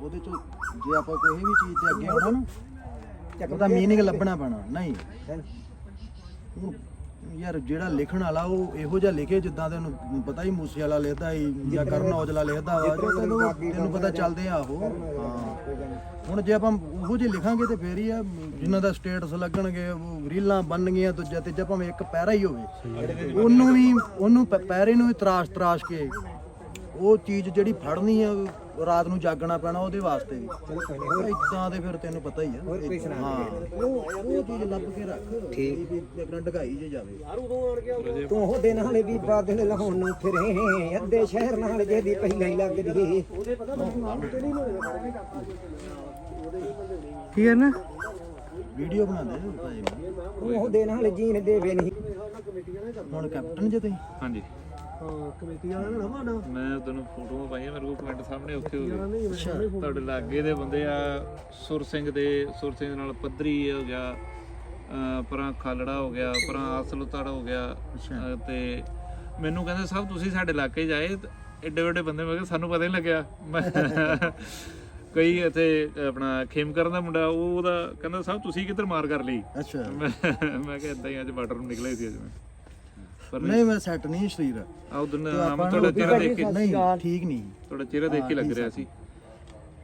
ਉਹਦੇ ਚੋਂ ਜੇ ਆਪਾਂ ਕੋਈ ਵੀ ਚੀਜ਼ ਤੇ ਅੱਗੇ ਆਉਣਾ ਨਾ ਉਹਦਾ ਮੀਨਿੰਗ ਲੱਭਣਾ ਪੈਣਾ। ਨਹੀਂ। ਹੁਣ ਯਾਰ ਜਿਹੜਾ ਲਿਖਣ ਵਾਲਾ ਉਹ ਇਹੋ ਜਿਹਾ ਲਿਖੇ ਜਿੱਦਾਂ ਤੈਨੂੰ ਪਤਾ ਹੀ ਮੂਸੇ ਵਾਲਾ ਲਿਖਦਾ ਹੀ ਜਾਂ ਕਰਨ ਔਜਲਾ ਲਿਖਦਾ ਵਾ ਜੋ ਤੈਨੂੰ ਤੈਨੂੰ ਪਤਾ ਚੱਲਦੇ ਆ ਉਹ। ਹਾਂ ਹੁਣ ਜੇ ਆਪਾਂ ਉਹੋ ਜਿਹੇ ਲਿਖਾਂਗੇ ਤੇ ਫੇਰ ਹੀ ਆ ਜਿਨ੍ਹਾਂ ਦਾ ਸਟੇਟਸ ਲੱਗਣਗੇ ਉਹ ਰੀਲਾਂ ਬਣਨਗੀਆਂ ਦੂਜਾ ਤੀਜਾ ਭਾਵੇਂ ਇੱਕ ਪੈਰਾ ਹੀ ਹੋਵੇ ਉਹਨੂੰ ਵੀ ਉਹਨੂੰ ਪੈਰੇ ਨੂੰ ਵੀ ਤਰਾਸ਼ ਤਰਾਸ਼ ਕੇ ਉਹ ਚੀਜ਼ ਜਿਹੜੀ ਫੜਨੀ ਆ ਰਾਤ ਨੂੰ ਜਾਗਣਾ ਪੈਣਾ ਉਹਦੇ ਵਾਸਤੇ ਵੀ। ਇਦਾਂ ਤੇ ਫਿਰ ਤੈਨੂੰ ਪਤਾ ਹੀ ਆ। ਹਾਂ। ਉਹ ਉਹ ਚੀਜ਼ ਲੱਭ ਕੇ ਰੱਖ। ਠੀਕ। ਨਾ ਢਗਾਈ ਜੇ ਜਾਵੇ। ਤੂੰ ਉਹ ਦਿਨ ਹਾਲੇ ਵੀ ਬਾਦਲ ਲਹਾਉਣ ਨੂੰ ਫਿਰੇ। ਅੱਧੇ ਸ਼ਹਿਰ ਨਾਲ ਜਿਹਦੀ ਪਹਿਲਾਂ ਹੀ ਲੱਗਦੀ ਕੀ ਕਰਨਾ ਵੀਡੀਓ ਬਣਾਉਂਦੇ ਭਾਈ ਤੂੰ ਉਹ ਦਿਨ ਹਾਲੇ ਜੀਣ ਦੇਵੇ ਨਹੀਂ। ਹੁਣ ਕੈਪਟਨ ਜੇ ਤੁਸੀਂ। ਹਾਂਜੀ। ਹਾਂ ਕਮੇਟੀ ਵਾਲਾ ਨਾ ਮਾਣਾ ਮੈਂ ਤੁਹਾਨੂੰ ਫੋਟੋਆਂ ਪਾਈਆਂ ਮੇਰੇ ਕੋਲ ਕਮੈਂਟ ਸਾਹਮਣੇ ਉੱਥੇ ਹੋ ਗਏ। ਤੁਹਾਡੇ ਲਾਗੇ ਦੇ ਬੰਦੇ ਆ ਸੁਰ ਸਿੰਘ ਦੇ ਸੁਰ ਸਿੰਘ ਨਾਲ ਪੱਧਰੀ ਹੋ ਗਿਆ ਪਰਾਂ ਖਾਲੜਾ ਹੋ ਗਿਆ ਪਰਾਂ ਆਸਲਤੜ ਹੋ ਗਿਆ ਤੇ ਮੈਨੂੰ ਕਹਿੰਦੇ ਸਭ ਤੁਸੀਂ ਸਾਡੇ ਇਲਾਕੇ ਤੇ ਏਡੇ ਵੱਡੇ ਬੰਦੇ ਮੈਂ ਕਿਹਾ ਸਾਨੂੰ ਪਤਾ ਹੀ ਨਹੀਂ ਲੱਗਿਆ। ਮੈਂ- ਕਈ ਇੱਥੇ ਆਪਣਾ ਖੇਮ ਕਰਨ ਦਾ ਮੁੰਡਾ ਉਹ ਉਹਦਾ ਕਹਿੰਦਾ ਸਭ ਤੁਸੀਂ ਕਿੱਧਰ ਮਾਰ ਕਰ ਲਈ? ਅੱਛਾ। ਮੈਂ ਮੈਂ ਕਿਹਾ ਇਦਾਂ ਹੀ ਅੱਜ ਬਾਰਡਰ ਨੂੰ ਨਿਕਲੇ ਸੀ ਅੱਜ ਮੈਂ। ਨਹੀਂ ਮੈਂ ਸੈੱਟ ਨਹੀਂ ਸਰੀਰ। ਆ ਉਦੋਂ ਨਾਮ ਤੁਹਾਡਾ ਚਿਹਰਾ ਦੇਖ ਕੇ ਨਹੀਂ ਠੀਕ ਨਹੀਂ। ਤੁਹਾਡਾ ਚਿਹਰਾ ਦੇਖ ਕੇ ਲੱਗ ਰਿਹਾ ਸੀ।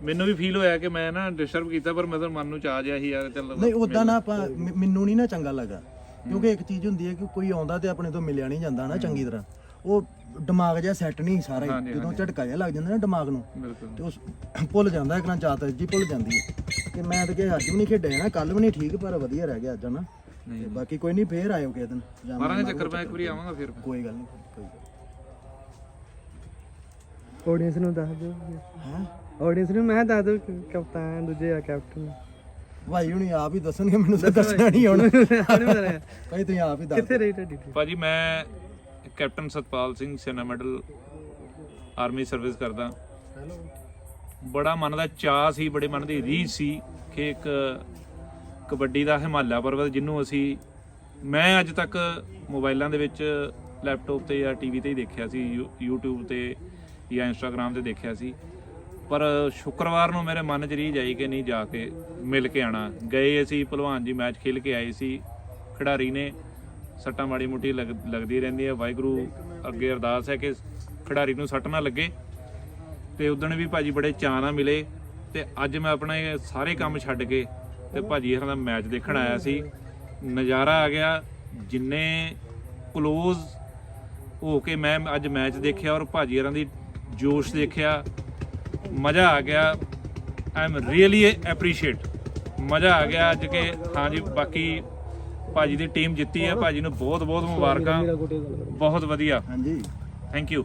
ਮੈਨੂੰ ਵੀ ਫੀਲ ਹੋਇਆ ਕਿ ਮੈਂ ਨਾ ਡਿਸਟਰਬ ਕੀਤਾ ਪਰ ਮੈਂ ਤਾਂ ਮਨ ਨੂੰ ਚਾਹ ਜਿਹਾ ਸੀ ਯਾਰ ਚੱਲ ਨਹੀਂ ਉਦਾਂ ਨਾ ਮੈਨੂੰ ਨਹੀਂ ਨਾ ਚੰਗਾ ਲੱਗਾ। ਕਿਉਂਕਿ ਇੱਕ ਚੀਜ਼ ਹੁੰਦੀ ਹੈ ਕਿ ਕੋਈ ਆਉਂਦਾ ਤੇ ਆਪਣੇ ਤੋਂ ਮਿਲਿਆ ਨਹੀਂ ਜਾਂਦਾ ਨਾ ਚੰਗੀ ਤਰ੍ਹਾਂ। ਉਹ ਦਿਮਾਗ ਜਿਹਾ ਸੈੱਟ ਨਹੀਂ ਸਾਰਾ ਜਦੋਂ। ਝਟਕਾ ਜਿਹਾ ਲੱਗ ਜਾਂਦਾ ਨਾ ਦਿਮਾਗ ਨੂੰ ਬਿਲਕੁਲ। ਤੇ ਉਸ ਭੁੱਲ ਜਾਂਦਾ ਇੱਕ ਨਾ ਚਾਤ ਜੀ ਭੁੱਲ ਜਾਂਦੀ ਹੈ। ਕਿ ਮੈਂ ਤਾਂ ਕਿ ਅੱਜ ਵੀ ਨਹੀਂ ਖੇਡਿਆ ਨਾ ਕੱਲ ਵੀ ਨਹੀਂ ਠੀਕ ਪਰ ਵਧੀਆ ਰਹਿ ਗਿਆ ਅੱਜ ਨਾ ਬਾਕੀ ਕੋਈ ਨਹੀਂ ਫੇਰ ਆਇਓ ਕਿਸੇ ਦਿਨ। ਮਾਰਾਂਗੇ ਚੱਕਰ ਮੈਂ ਇੱਕ ਵਾਰੀ ਆਵਾਂਗਾ ਫਿਰ। ਕੋਈ ਗੱਲ ਨਹੀਂ ਕੋਈ ਆਡੀਅנס ਨੂੰ ਦੱਸ ਦਿਓ। ਹਾਂ? ਆਡੀਅנס ਨੂੰ ਮੈਂ ਦੱਸ ਦਿਓ ਕਿ ਕਪਤਾਨ ਦੂਜੇ ਆ ਭਾਈ ਹੁਣੀ ਆਪ ਹੀ ਦੱਸਣਗੇ ਮੈਨੂੰ ਤਾਂ ਦੱਸਣਾ ਨਹੀਂ ਹੁਣ। ਭਾਈ ਤੁਸੀਂ ਆਪ ਹੀ ਦੱਸ ਕਿੱਥੇ ਰਹੀ ਤੁਹਾਡੀ ਭਾਜੀ ਮੈਂ ਕੈਪਟਨ ਸਤਪਾਲ ਸਿੰਘ ਸੈਨਾ ਮੈਡਲ ਆਰਮੀ ਸਰਵਿਸ ਕਰਦਾ। ਬੜਾ ਮਨ ਦਾ ਚਾਹ ਸੀ ਬੜੇ ਮਨ ਦੀ ਰੀਝ ਸੀ ਕਿ ਇੱਕ ਕਬੱਡੀ ਦਾ ਹਿਮਾਲਿਆ ਪਰਬਤ ਜਿਹਨੂੰ ਅਸੀਂ ਮੈਂ ਅੱਜ ਤੱਕ ਮੋਬਾਈਲਾਂ ਦੇ ਵਿੱਚ ਲੈਪਟਾਪ ਤੇ ਜਾਂ ਟੀਵੀ ਤੇ ਹੀ ਦੇਖਿਆ ਸੀ, ਯੂ- YouTube ਤੇ ਜਾਂ Instagram ਤੇ ਦੇਖਿਆ ਸੀ। ਪਰ ਸ਼ੁੱਕਰਵਾਰ ਨੂੰ ਮੇਰੇ ਮਨ 'ਚ ਰੀਝ ਆਈ ਕਿ ਨਹੀਂ ਜਾ ਕੇ ਮਿਲ ਕੇ ਆਣਾ ਗਏ ਅਸੀਂ ਭਲਵਾਨ ਜੀ ਮੈਚ ਖੇਲ ਕੇ ਆਏ ਸੀ। ਖਿਡਾਰੀ ਨੇ ਸੱਟਾਂ ਮਾੜੀ ਮੋਟੀ ਲੱਗ- ਲੱਗਦੀ ਰਹਿੰਦੀ ਹੈ। ਵਾਹਿਗੁਰੂ ਅੱਗੇ ਅਰਦਾਸ ਹੈ ਕਿ ਖਿਡਾਰੀ ਨੂੰ ਸੱਟ ਨਾ ਲੱਗੇ। ਤੇ ਉਦਣ ਵੀ ਭਾਜੀ ਬੜੇ ਚਾਅ ਨਾਲ ਮਿਲੇ। ਤੇ ਅੱਜ ਮੈਂ ਆਪਣੇ ਸਾਰੇ ਕੰਮ ਛੱਡ ਕੇ ਤੇ ਭਾਜੀ ਹਰਾਂ ਦਾ ਮੈਚ ਦੇਖਣ ਆਇਆ ਸੀ। ਨਜ਼ਾਰਾ ਆ ਗਿਆ। ਜਿੰਨੇ ক্লোਜ਼ ਹੋ ਕੇ ਮੈਂ ਅੱਜ ਮੈਚ ਦੇਖਿਆ ਔਰ ਭਾਜੀ ਹਰਾਂ ਦੀ ਜੋਸ਼ ਦੇਖਿਆ ਮਜ਼ਾ ਆ ਗਿਆ। ਆਈ ਐਮ ਰੀਅਲੀ ਐਪਰੀਸ਼ੀਏਟ ਮਜ਼ਾ ਆ ਗਿਆ ਅੱਜ ਕਿ ਹਾਂਜੀ ਬਾਕੀ ਭਾਜੀ ਦੀ ਟੀਮ ਜਿੱਤੀ ਹੈ। ਭਾਜੀ ਨੂੰ ਬਹੁਤ ਬਹੁਤ ਮੁਬਾਰਕਾਂ। ਬਹੁਤ ਵਧੀਆ। ਹਾਂਜੀ। Thank you